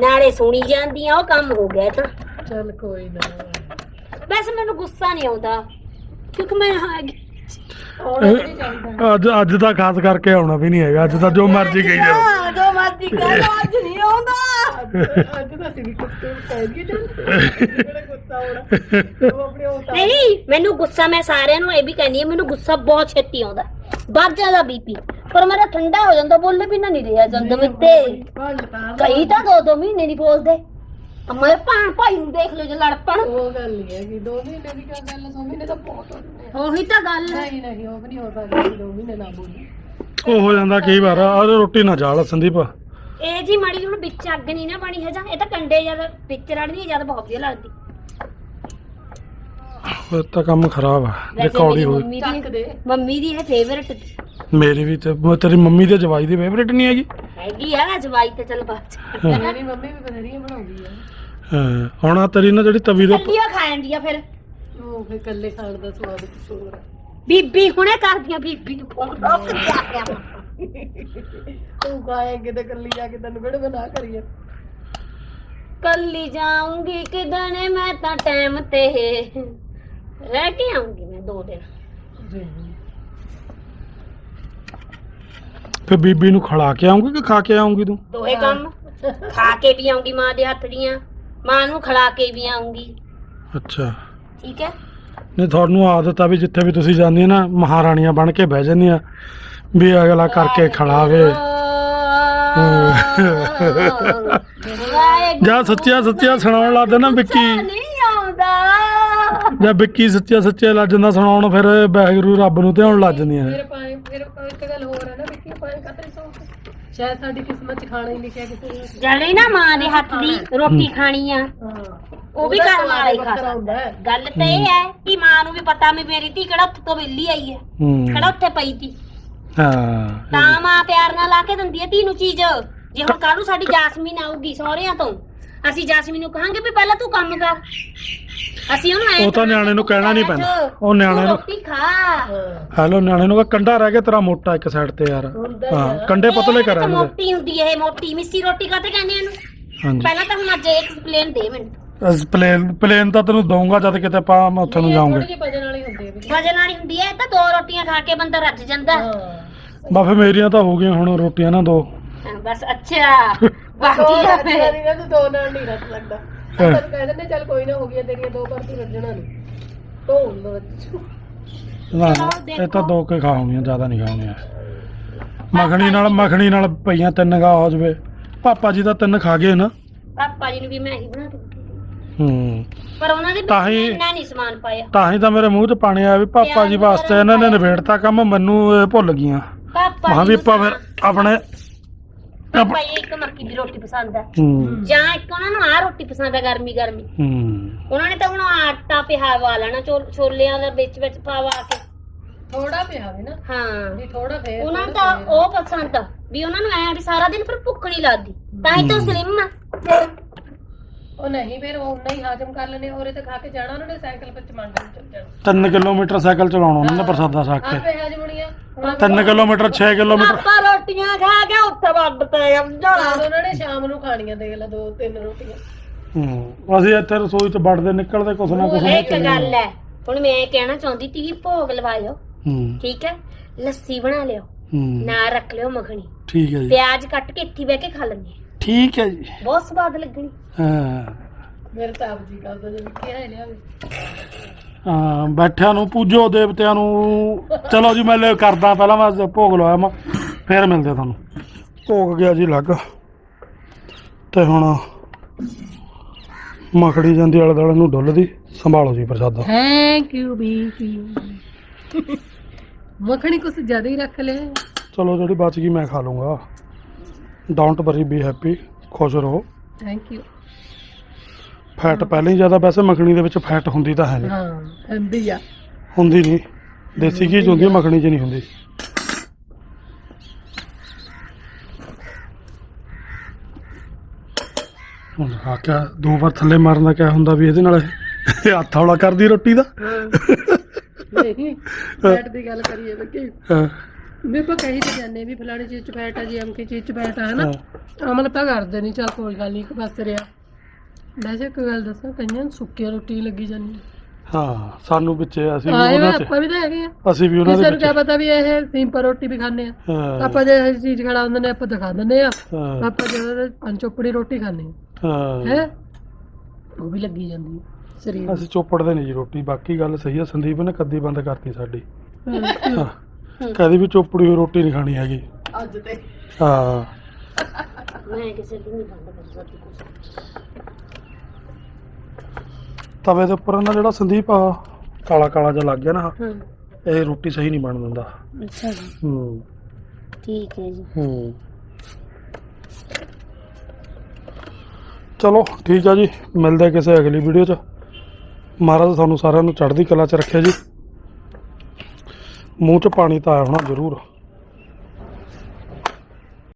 ਨਾਲੇ ਸੁਣੀ ਜਾਂਦੀਆਂ ਉਹ ਕੰਮ ਹੋ ਗਿਆ ਤਾਂ। ਚੱਲ ਕੋਈ ਨਾ। ਵੈਸੇ ਮੈਨੂੰ ਗੁੱਸਾ ਨਹੀਂ ਆਉਂਦਾ ਕਿਉਂਕਿ ਮੈਂ ਅੱਜ ਅੱਜ ਤਾਂ ਖਾਸ ਕਰਕੇ ਆਉਣਾ ਵੀ ਨਹੀਂ ਹੈਗਾ ਅੱਜ ਤਾਂ ਜੋ ਮਰਜ਼ੀ ਕਹੀ ਜਾਓ। ਹਾਂ, ਜੋ ਮਰਜ਼ੀ ਕਹਿ ਲਓ ਅੱਜ ਨਹੀਂ ਆਉਂਦਾ। ਅੱਜ- ਤਾਂ ਅਸੀਂ ਕੁੱਤੇ ਨੂੰ ਕਹਿ ਦਈਏ ਚੱਲ। ਗੁੱਸਾ ਉਹ ਆਪਣੇ ਉਹ ਤਾਂ ਨਹੀਂ ਮੈਨੂੰ ਗੁੱਸਾ ਮੈਂ ਸਾਰਿਆਂ ਨੂੰ ਇਹ ਵੀ ਕਹਿੰਦੀ ਆ ਮੈਨੂੰ ਗੁੱਸਾ ਬਹੁਤ ਛੇਤੀ ਆਉਂਦਾ। ਵੱਧ ਜਾਂਦਾ ਬੀਪੀ। ਪਰ ਮੇਰਾ ਠੰਡਾ ਹੋ ਜਾਂਦਾ ਬੋਲੇ ਵੀ ਨਾ ਨਹੀਂ ਰਿਹਾ ਜਾਂਦਾ ਤਾਂ ਕਈ ਤਾਂ ਦੋ ਦੋ ਮਹੀਨੇ ਨਹੀਂ ਬੋਲਦੇ। ਮੈਂ ਭਾਂ ਭਾਈ ਨੂੰ ਦੇਖ ਲਓ ਜੇ ਲੜ ਪਣ। ਉਹ ਗੱਲ ਨਹੀਂ ਹੈਗੀ ਦੋ ਮਹੀਨੇ ਦੀ ਕਿਆ ਗੱਲ ਆ, ਦੋ ਮਹੀਨੇ ਤਾਂ ਬਹੁਤ ਹੁੰਦੇ ਆ। ਉਹੀ ਤਾਂ ਗੱਲ ਹੈ। ਨਹੀਂ ਨਹੀਂ ਉਹ ਵੀ ਨਹੀਂ ਹੋ ਸਕਦਾ ਕਿ ਦੋ ਮਹੀਨੇ ਨਾ ਬੋਲੀ। ਉਹ ਹੋ ਜਾਂਦਾ ਕਈ ਵਾਰ ਆ ਰੋਟੀ ਨਾ ਜਾਲ ਸੰਦੀਪ। ਇਹ ਜੀ ਮਾੜੀ ਹੁਣ ਵਿੱਚ ਅੱਗ ਨਹੀਂ ਨਾ ਬਣੀ ਹੈ ਜਾਂ ਇਹ ਤਾਂ ਕੰਡੇ ਜਦ ਵਿੱਚ ਰੜਦੀ ਜਦ ਬਹੁਤ ਵਧੀਆ ਲੱਗਦੀ। ਫਿਰ ਤਾਂ ਕੰਮ ਖਰਾਬ ਆ ਜੇ ਵੈਸੇ ਕੌੜੀ ਮੇਰੀ ਹੋਈ ਮੰਮੀ ਚੱਕ ਦੀ। ਦੇ ਮੰਮੀ ਦੀ ਇਹ ਫੇਵਰਟ ਮੇਰੀ ਵੀ ਤੇ ਉਹ ਤੇਰੀ ਮੰਮੀ ਦੇ ਜਵਾਈ ਦੀ ਫੇਵਰੇਟ ਨਹੀਂ ਹੈਗੀ। ਹੈਗੀ ਆ ਜਵਾਈ ਤੇ ਚੱਲ ਬਾਤ ਮੇਰੀ ਮੰਮੀ ਵੀ ਬਥੇਰੀਆਂ ਬਣਾਉਂਦੀ ਆ। ਹਾਂ। ਹੁਣ ਆ ਤੇਰੀ ਨਾ ਜਿਹੜੀ ਤਵੀ ਦੇ ਕੱਲੀਆਂ ਖਾ ਜਾਂਦੀਆਂ ਫਿਰ। ਉਹ ਫੇ ਕੱਲੇ ਖਾਣ ਦਾ ਸਵਾਦ ਕੁਛ ਹੋਰ ਆ। ਬੀਬੀ ਹੁਣੇ ਕਰਦੀਆਂ ਬੀਬੀ ਨੂੰ ਫੋਨ ਰੋਕ ਕੇ ਆ ਗਿਆ। ਤੂੰ ਖਾਏਂਗੇ ਤੇ ਕੱਲੀ ਜਾ ਕੇ ਤੈਨੂੰ ਕਿਹੜੇ ਬਣਾ ਕਰੀਏ ਕੱਲੀ ਜਾਊਂਗੀ ਕਿਦਣੇ ਮੈਂ ਤਾਂ ਟਾਈਮ ਤੇ ਰਹਿ ਕੇ ਆਉਂਗੀ ਮੈਂ ਦੋ ਦਿਨ। ਫਿਰ ਬੀਬੀ ਨੂੰ ਖੜਾ ਕੇ ਆਉਂਗੀ ਕਿ ਖਾ ਕੇ ਆਉਂਗੀ ਤੂੰ? ਦੋਹੇ ਕੰਮ। ਖਾ ਕੇ ਵੀ ਆਉਂਗੀ ਮਾਂ ਦੇ ਹੱਥ ਦੀਆਂ। ਮਾਂ ਨੂੰ ਖਿਲਾ ਕੇ ਵੀ ਆਉਂਗੀ। ਅੱਛਾ। ਠੀਕ ਹੈ? ਨਹੀਂ ਤੁਹਾਨੂੰ ਆਦਤ ਆ ਵੀ ਜਿੱਥੇ ਵੀ ਤੁਸੀਂ ਜਾਂਦੀਆਂ ਨਾ ਮਹਾਰਾਣੀਆਂ ਬਣ ਕੇ ਬਹਿ ਜਾਂਦੀਆਂ ਵੀ ਅਗਲਾ ਕਰਕੇ ਖੜਾਵੇ ਜਾਂ ਸੱਚੀਆਂ ਸੱਚੀਆਂ ਸੁਣਾਉਣ ਲੱਗਦਾ ਨਾ ਵਿੱਕੀ। ਨਹੀਂ ਆਉਂਦਾ। ਜਾਂ ਵਿੱਕੀ ਸੱਚੀਆਂ ਸੱਚੀਆਂ ਲੱਜ ਜਾਂਦਾ ਸੁਣਾਉਣ ਫਿਰ ਬੈਗਰੂ ਰੱਬ ਨੂੰ ਧਿਆਉਣ ਲੱਗ ਜਾਂਦੀਆਂ। ਫਿਰ ਪਾਏ ਫਿਰ ਇੱਕ ਗੱਲ ਹੋਰ ਹੈ ਨਾ ਵਿੱਕੀ ਪਾਏ ਕਤਰੇ ਸੌ ਸ਼ਾਇਦ ਸਾਡੀ ਕਿਸਮਤ ਚ ਖਾਣਾ ਹੀ ਲਿਖਿਆ ਕਿਸੇ ਨੇ ਜਿਹੜੇ ਨਾ ਮਾਂ ਦੇ ਹੱਥ ਦੀ ਰੋਟੀ ਖਾਣੀ ਆ। ਹਾਂ। ਉਹ ਵੀ ਘਰ ਵਾਲਾ ਹੀ ਖਾ ਵੱਖਰਾ ਹੁੰਦਾ ਹੈ। ਗੱਲ ਤਾਂ ਇਹ ਹੈ ਕਿ ਮਾਂ ਨੂੰ ਵੀ ਪਤਾ ਵੀ ਮੇਰੀ ਧੀ ਕਿਹੜਾ ਉੱਥੇ ਤੋਂ ਵਿਹਲੀ ਆਈ ਹੈ ਹੂੰ। ਕਿਹੜਾ ਉੱਥੇ ਪਈ ਤੀ ਹਾਂ। ਤਾਂ ਮਾਂ ਪਿਆਰ ਨਾਲ ਲਾ ਕੇ ਦਿੰਦੀ ਹੈ ਧੀ ਨੂੰ ਚੀਜ਼। ਜੇ ਹੁਣ ਕੱਲ ਨੂੰ ਸਾਡੀ ਜਾਸਮੀਨ ਆਊਗੀ ਸਹੁਰਿਆਂ ਤੋਂ ਅਸੀਂ ਜਾਸਮੀਨ ਨੂੰ ਕਹਾਂਗੇ ਵੀ ਪਹਿਲਾਂ ਤੂੰ ਕੰਮ ਕਰ। ਅਸੀਂ ਉਹਨੂੰ ਐਂ ਉਹ ਤਾਂ ਨਿਆਣੇ ਨੂੰ ਕਹਿਣਾ ਨਹੀਂ ਪੈਂਦਾ। ਉਹ ਨਿਆਣੇ ਨੂੰ ਰੋਟੀ ਖਾ। ਹਾਂ ਹੈਲੋ ਨਿਆਣੇ ਨੂੰ ਕਹ ਕੰਡਾ ਰਹਿ ਗਿਆ ਤੇਰਾ ਮੋਟਾ ਇੱਕ ਸਾਈਡ ਤੇ ਯਾਰ। ਹੁੰਦਾ ਹੀ। ਕੰਡੇ ਪਤਲੇ ਇਹ ਕਰ ਤਾਂ ਇਹਨੂੰ ਮੋਟੀ ਹੁੰਦੀ ਹੈ ਇਹ ਮੋਟੀ ਮਿੱਸੀ ਰੋਟੀ ਕਾਤੇ ਕਹਿੰਦੇ ਇਹਨੂੰ? ਹਾਂਜੀ। ਪਹਿਲਾਂ ਤਾਂ ਹੁਣ ਅੱਜ ਐਕਸਪਲੇਨ ਦੇ ਮੈਨੂੰ। ਪਲੇਨ ਪਲੇਨ ਤਾਂ ਤੈਨੂੰ ਦਊਂਗਾ ਜਦ ਕਿਤੇ ਆਪਾਂ ਮੈਂ ਉੱਥੇ ਨੂੰ ਜਿਹੀ ਵਜਨ ਵਾਲੀ ਹੁੰਦੀ ਹੈ ਵਿੱਕੀ ਵਜਨ ਵਾਲੀ ਹੁੰਦੀ ਹੈ ਇਹ ਤਾਂ ਦੋ ਰੋਟੀਆਂ ਖਾ ਕੇ ਬੰਦਾ ਰੱਜ ਜਾਂਦਾ। ਹਾਂ। ਬਾ ਮੇਰੀਆਂ ਤਾਂ ਹੋ ਗਈਆਂ ਹੁਣ ਰੋਟੀਆਂ ਨਾ ਦੋ। ਹਾਂ, ਬਸ ਅੱਛਾ। ਦੋ ਬਾਕੀ ਆ ਨਹੀਂ ਨਾ ਤੂੰ ਦੋ ਨਾਲ ਨਹੀਂ ਰੱਜ ਸਕਦਾ। ਆਪਾਂ ਕਹਿ ਦਿੰਦੇ ਚੱਲ ਕੋਈ ਨਾ ਹੋ ਗਈਆਂ ਤੇਰੀਆਂ ਦੋ ਪਰ ਤੂੰ ਰੱਜਣਾ ਨਹੀਂ ਢੋਲ ਰੱਜੂ ਨਾ ਇਹ ਤਾਂ ਦੋ ਕੇ ਖਾਉਣੀਆਂ ਜ਼ਿਆਦਾ ਨਹੀਂ ਖਾਉਣੀਆਂ ਮੱਖਣੀ ਨਾਲ ਮੱਖਣੀ ਨਾਲ ਪਈਆਂ ਤਿੰਨ ਗਾ ਹੋ ਜਵੇ। ਪਾਪਾ ਜੀ ਤਾਂ ਤਿੰਨ ਖਾ ਗਏ ਨਾ। ਪਾਪਾ ਜੀ ਨੂੰ ਵੀ ਮੈਂ ਹੀ ਬਣਾ ਕੇ ਦਿੱਤੀ ਹੂੰ। ਪਰ ਉਹਨਾਂ ਦੇ ਤਾਂ ਵਿੱਚ ਹੀ- ਇੰਨਾ ਨਹੀਂ ਸਮਾਨ ਪਾਇਆ। ਤਾਂ ਹੀ ਤਾਂ ਮੇਰੇ ਮੂੰਹ 'ਚ ਪਾਣੀ ਆਇਆ ਵੀ ਪਾਪਾ ਜੀ ਵਾਸਤੇ ਇਹਨਾਂ ਨੇ ਨਿਬੇੜਤਾ ਕੰਮ ਮੈਨੂੰ ਇਹ ਭੁੱਲ ਗਈਆਂ। ਪਾਪਾ ਮਹਾਂ ਜੀ ਵੀ ਨੂੰ ਆਪਾਂ ਫਿਰ ਆਪਣੇ ਪਾਪਾ ਜੀ ਇੱਕ ਮੱਕੀ ਦੀ ਰੋਟੀ ਪਸੰਦ ਹੈ। ਹੂੰ। ਜਾਂ ਇੱਕ ਉਹਨਾਂ ਨੂੰ ਆਹ ਰੋਟੀ ਪਸੰਦ ਹੈ ਗਰਮੀ ਗਰਮੀ। ਹੂੰ। ਉਹਨਾਂ ਨੇ ਤਾਂ ਹੁਣ ਆਟਾ ਪਿਹਾਵਾ ਲੈਣਾ ਚੋ- ਛੋਲਿਆਂ ਦਾ ਵਿੱਚ ਵਿੱਚ ਪਾਵਾ ਕੇ। ਥੋੜਾ ਪਿਆ ਵੇ ਨਾ। ਹਾਂ। ਵੀ ਥੋੜਾ ਫੇਰ ਉਹਨਾਂ ਨੂੰ ਥੋੜ੍ਹਾ ਤਾਂ ਫੇਰ। ਉਹ ਪਸੰਦ ਆ ਵੀ ਉਹਨਾਂ ਨੂੰ ਐ ਵੀ ਸਾਰਾ ਦਿਨ ਫਿਰ ਭੁੱਖ ਨਹੀਂ ਲੱਗਦੀ। ਤਾਂ ਹੀ ਤਾਂ ਹਮ। ਸਲਿਮ ਆ। ਉਹ ਨਹੀਂ ਫਿਰ ਉਹ ਨਹੀਂ ਹਾਜ਼ਮ ਕਰ ਲੈਣੇ ਹੋਰੇ ਤੇ ਖਾ ਕੇ ਜਾਣਾ ਉਹਨਾਂ ਨੇ ਸਾਈਕਲ ਵਿੱਚ ਮੰਡ ਨੂੰ ਚੱਲ ਜਾਣਾ। 3 ਕਿਲੋਮੀਟਰ ਸਾਈਕਲ ਚਲਾਉਣਾ ਉਹਨਾਂ ਨੇ ਪ੍ਰਸਾਦਾ ਕੇ। ਆਪੇ ਹੁਣ 3 ਕਿਲੋਮੀਟਰ 6 ਕਿਲੋਮੀਟਰ। ਆਪਾਂ ਰੋਟੀਆਂ ਖਾ ਕੇ ਉੱਥੇ ਵੱਡ ਤੇ ਸਮਝਾ ਰਾਤ ਉਹਨਾਂ ਨੇ ਸ਼ਾਮ ਨੂੰ ਖਾਣੀਆਂ ਦੇਖ ਲੈ ਦੋ ਤਿੰਨ ਰੋਟੀਆਂ। ਹੂੰ ਅਸੀਂ ਇੱਥੇ ਰਸੋਈ 'ਚ ਵੜਦੇ ਨਿਕਲਦੇ ਕੁਛ ਨਾ ਕੁਛ ਇੱਕ ਗੱਲ ਹੈ ਹੁਣ ਮੈਂ ਇਹ ਕਹਿਣਾ ਚਾਹੁੰਦੀ ਤੀ ਵੀ ਭੋਗ ਲਵਾਇਓ ਹੂੰ। ਠੀਕ ਹੈ? ਲੱਸੀ ਬਣਾ ਲਿਓ ਹੂੰ। ਨਾਲ ਰੱਖ ਲਿਓ ਮੱਖਣੀ। ਠੀਕ ਹੈ ਜੀ। ਪਿਆਜ਼ ਕੱਟ ਕੇ ਇੱਥੇ ਬਹਿ ਕੇ ਖਾ ਲੈਂਦੇ ਹਾਂ। ਠੀਕ ਹੈ ਜੀ। ਬਹੁਤ ਸਵਾਦ ਲੱਗਣੀ। ਹਾਂ। ਮੇਰੇ ਤਾਂ ਆਪ ਜੀ ਕਰਦਾ ਜੇ ਕੀ ਹੈ ਲਿਆਵੇ ਹਾਂ ਬੈਠਿਆਂ ਨੂੰ ਪੂਜੋ ਦੇਵਤਿਆਂ ਨੂੰ ਚਲੋ ਜੀ ਮੈਂ ਲੈ ਕਰਦਾ ਪਹਿਲਾਂ ਮੈਂ ਭੋਗ ਲਵਾਇਆ ਮੈਂ ਫੇਰ ਮਿਲਦੇ ਤੁਹਾਨੂੰ। ਭੋਗ ਗਿਆ ਜੀ ਲੱਗ ਤੇ ਹੁਣ ਮਖੜੀ ਜਾਂਦੀ ਆਲੇ ਦੁਆਲੇ ਨੂੰ ਡੁੱਲਦੀ ਸੰਭਾਲੋ ਜੀ ਪ੍ਰਸਾਦਾ। ਥੈਂਕ ਯੂ ਬੀਪੀ ਮੱਖਣੀ ਕੁਛ ਜ਼ਿਆਦਾ ਹੀ ਰੱਖ ਲਿਆ ਚਲੋ ਜਿਹੜੀ ਬਚ ਗਈ ਮੈਂ ਖਾ ਲੂੰਗਾ। ਡੋਂਟ ਵਰੀ ਬੀ ਹੈਪੀ ਖੁਸ਼ ਰਹੋ। ਥੈਂਕ ਯੂ ਫੈਟ ਪਹਿਲਾਂ ਹੀ ਜ਼ਿਆਦਾ ਵੈਸੇ ਮੱਖਣੀ ਦੇ ਵਿੱਚ ਫੈਟ ਹੁੰਦੀ ਤਾਂ ਹੈ ਨਹੀਂ ਹਾਂ ਹੰਦੀ ਆ। ਹੁੰਦੀ ਨਹੀਂ ਦੇਸੀ ਘੀ 'ਚ ਹੁੰਦੀ ਹੈ, ਮੱਖਣੀ 'ਚ ਨਹੀਂ ਹੁੰਦੀ। ਹੁਣ ਆ ਕਿਆ ਦੋ ਵਾਰ ਥੱਲੇ ਮਾਰਨ ਦਾ ਕਿਆ ਹੁੰਦਾ ਵੀ ਇਹਦੇ ਨਾਲ ਇਹ ਹੱਥ ਹੌਲਾ ਕਰਦੀ ਰੋਟੀ ਦਾ? ਨਹੀਂ ਫੈਟ ਦੀ ਗੱਲ ਕਰੀਏ ਬੱਕੀ ਹਾਂ, ਵੀ ਆਪਾਂ ਕਹੀ ਤੇ ਜਾਂਦੇ ਵੀ ਫਲਾਣੀ ਚੀਜ਼ ਚ ਫੈਟ ਆ ਜੀ ਅਮਕੀ ਚੀਜ਼ ਚ ਫੈਟ ਆ ਹਨਾ। ਹਾਂ। ਅਮਲ ਤਾਂ ਕਰਦੇ ਨਹੀਂ ਚੱਲ ਕੋਈ ਗੱਲ ਨਹੀਂ ਇੱਕ ਪਾਸੇ ਰਿਆ ਵੈਸੇ ਇੱਕ ਗੱਲ ਦੱਸਾਂ ਕਈਆਂ ਨੂੰ ਸੁੱਕੀ ਰੋਟੀ ਲੱਗੀ ਜਾਂਦੀ ਹਾਂ ਸਾਨੂੰ ਵਿੱਚੇ ਅਸੀਂ ਵੀ ਆਏ ਵੇ ਉਹਨਾਂ 'ਚ ਆਪਾਂ ਵੀ ਤਾਂ ਹੈਗੇ ਆ। ਅਸੀਂ ਵੀ ਉਹਨਾਂ ਕਿਸੇ ਦੇ ਨੂੰ ਕਿਆ ਪਤਾ ਵੀ ਇਹ ਸਿੰਪਲ ਰੋਟੀ ਵੀ ਖਾਂਦੇ ਆ। ਹਾਂ, ਆਪਾਂ ਜੇ ਇਹ ਚੀਜ਼ ਖੜਾ ਹੁੰਦੇ ਨੇ ਆਪਾਂ ਦਿਖਾ ਦਿੰਦੇ ਆ। ਹਾਂ, ਆਪਾਂ ਜਦੋਂ ਪੰਜ ਚੋਪੜੀ ਰੋਟੀ ਖਾਂਦੇ ਆ। ਹਾਂ। ਹੈ? ਉਹ ਵੀ ਲੱਗੀ ਜਾਂਦੀ ਹੈ ਸਰੀਰ ਨੂੰ। ਅਸੀਂ ਚੋਪੜਦੇ ਨਹੀਂ ਜੀ ਰੋਟੀ ਬਾਕੀ ਗੱਲ ਸਹੀ ਹੈ ਸੰਦੀਪ ਨੇ ਕੱਦੀ ਬੰਦ ਕਰਤੀ ਸਾਡੀ। ਹਾਂ। ਕਦੀ ਵੀ ਚੋਪੜੀ ਹੋਈ ਰੋਟੀ ਨਹੀਂ ਖਾਣੀ ਹੈਗੀ। ਅੱਜ ਤੇ। ਹਾਂ। ਮੈਂ ਕਿਸੇ ਦੀ ਨਹੀਂ ਬੰਦ ਕਰ ਸਕਦੀ ਕੁਛ। ਤਵੇ ਦੇ ਉੱਪਰ ਨਾ ਜਿਹੜਾ ਸੰਦੀਪ ਆ ਕਾਲਾ ਕਾਲਾ ਜਿਹਾ ਲੱਗ ਗਿਆ ਨਾ ਹਾਂ। ਇਹ ਰੋਟੀ ਸਹੀ ਨਹੀਂ ਬਣ ਦਿੰਦਾ। ਅੱਛਾ ਜੀ। ਹੂੰ। ਠੀਕ ਹੈ ਜੀ। ਹੂੰ। ਚਲੋ ਠੀਕ ਆ ਜੀ। ਮਿਲਦੇ ਆ ਕਿਸੇ ਅਗਲੀ ਵੀਡੀਓ 'ਚ। ਮਹਾਰਾਜ ਤੁਹਾਨੂੰ ਸਾਰਿਆਂ ਨੂੰ ਚੜ੍ਹਦੀ ਕਲਾ 'ਚ ਰੱਖਿਆ ਜੀ। ਮੂੰਹ 'ਚ ਪਾਣੀ ਤਾਂ ਆਇਆ ਹੋਣਾ ਜ਼ਰੂਰ।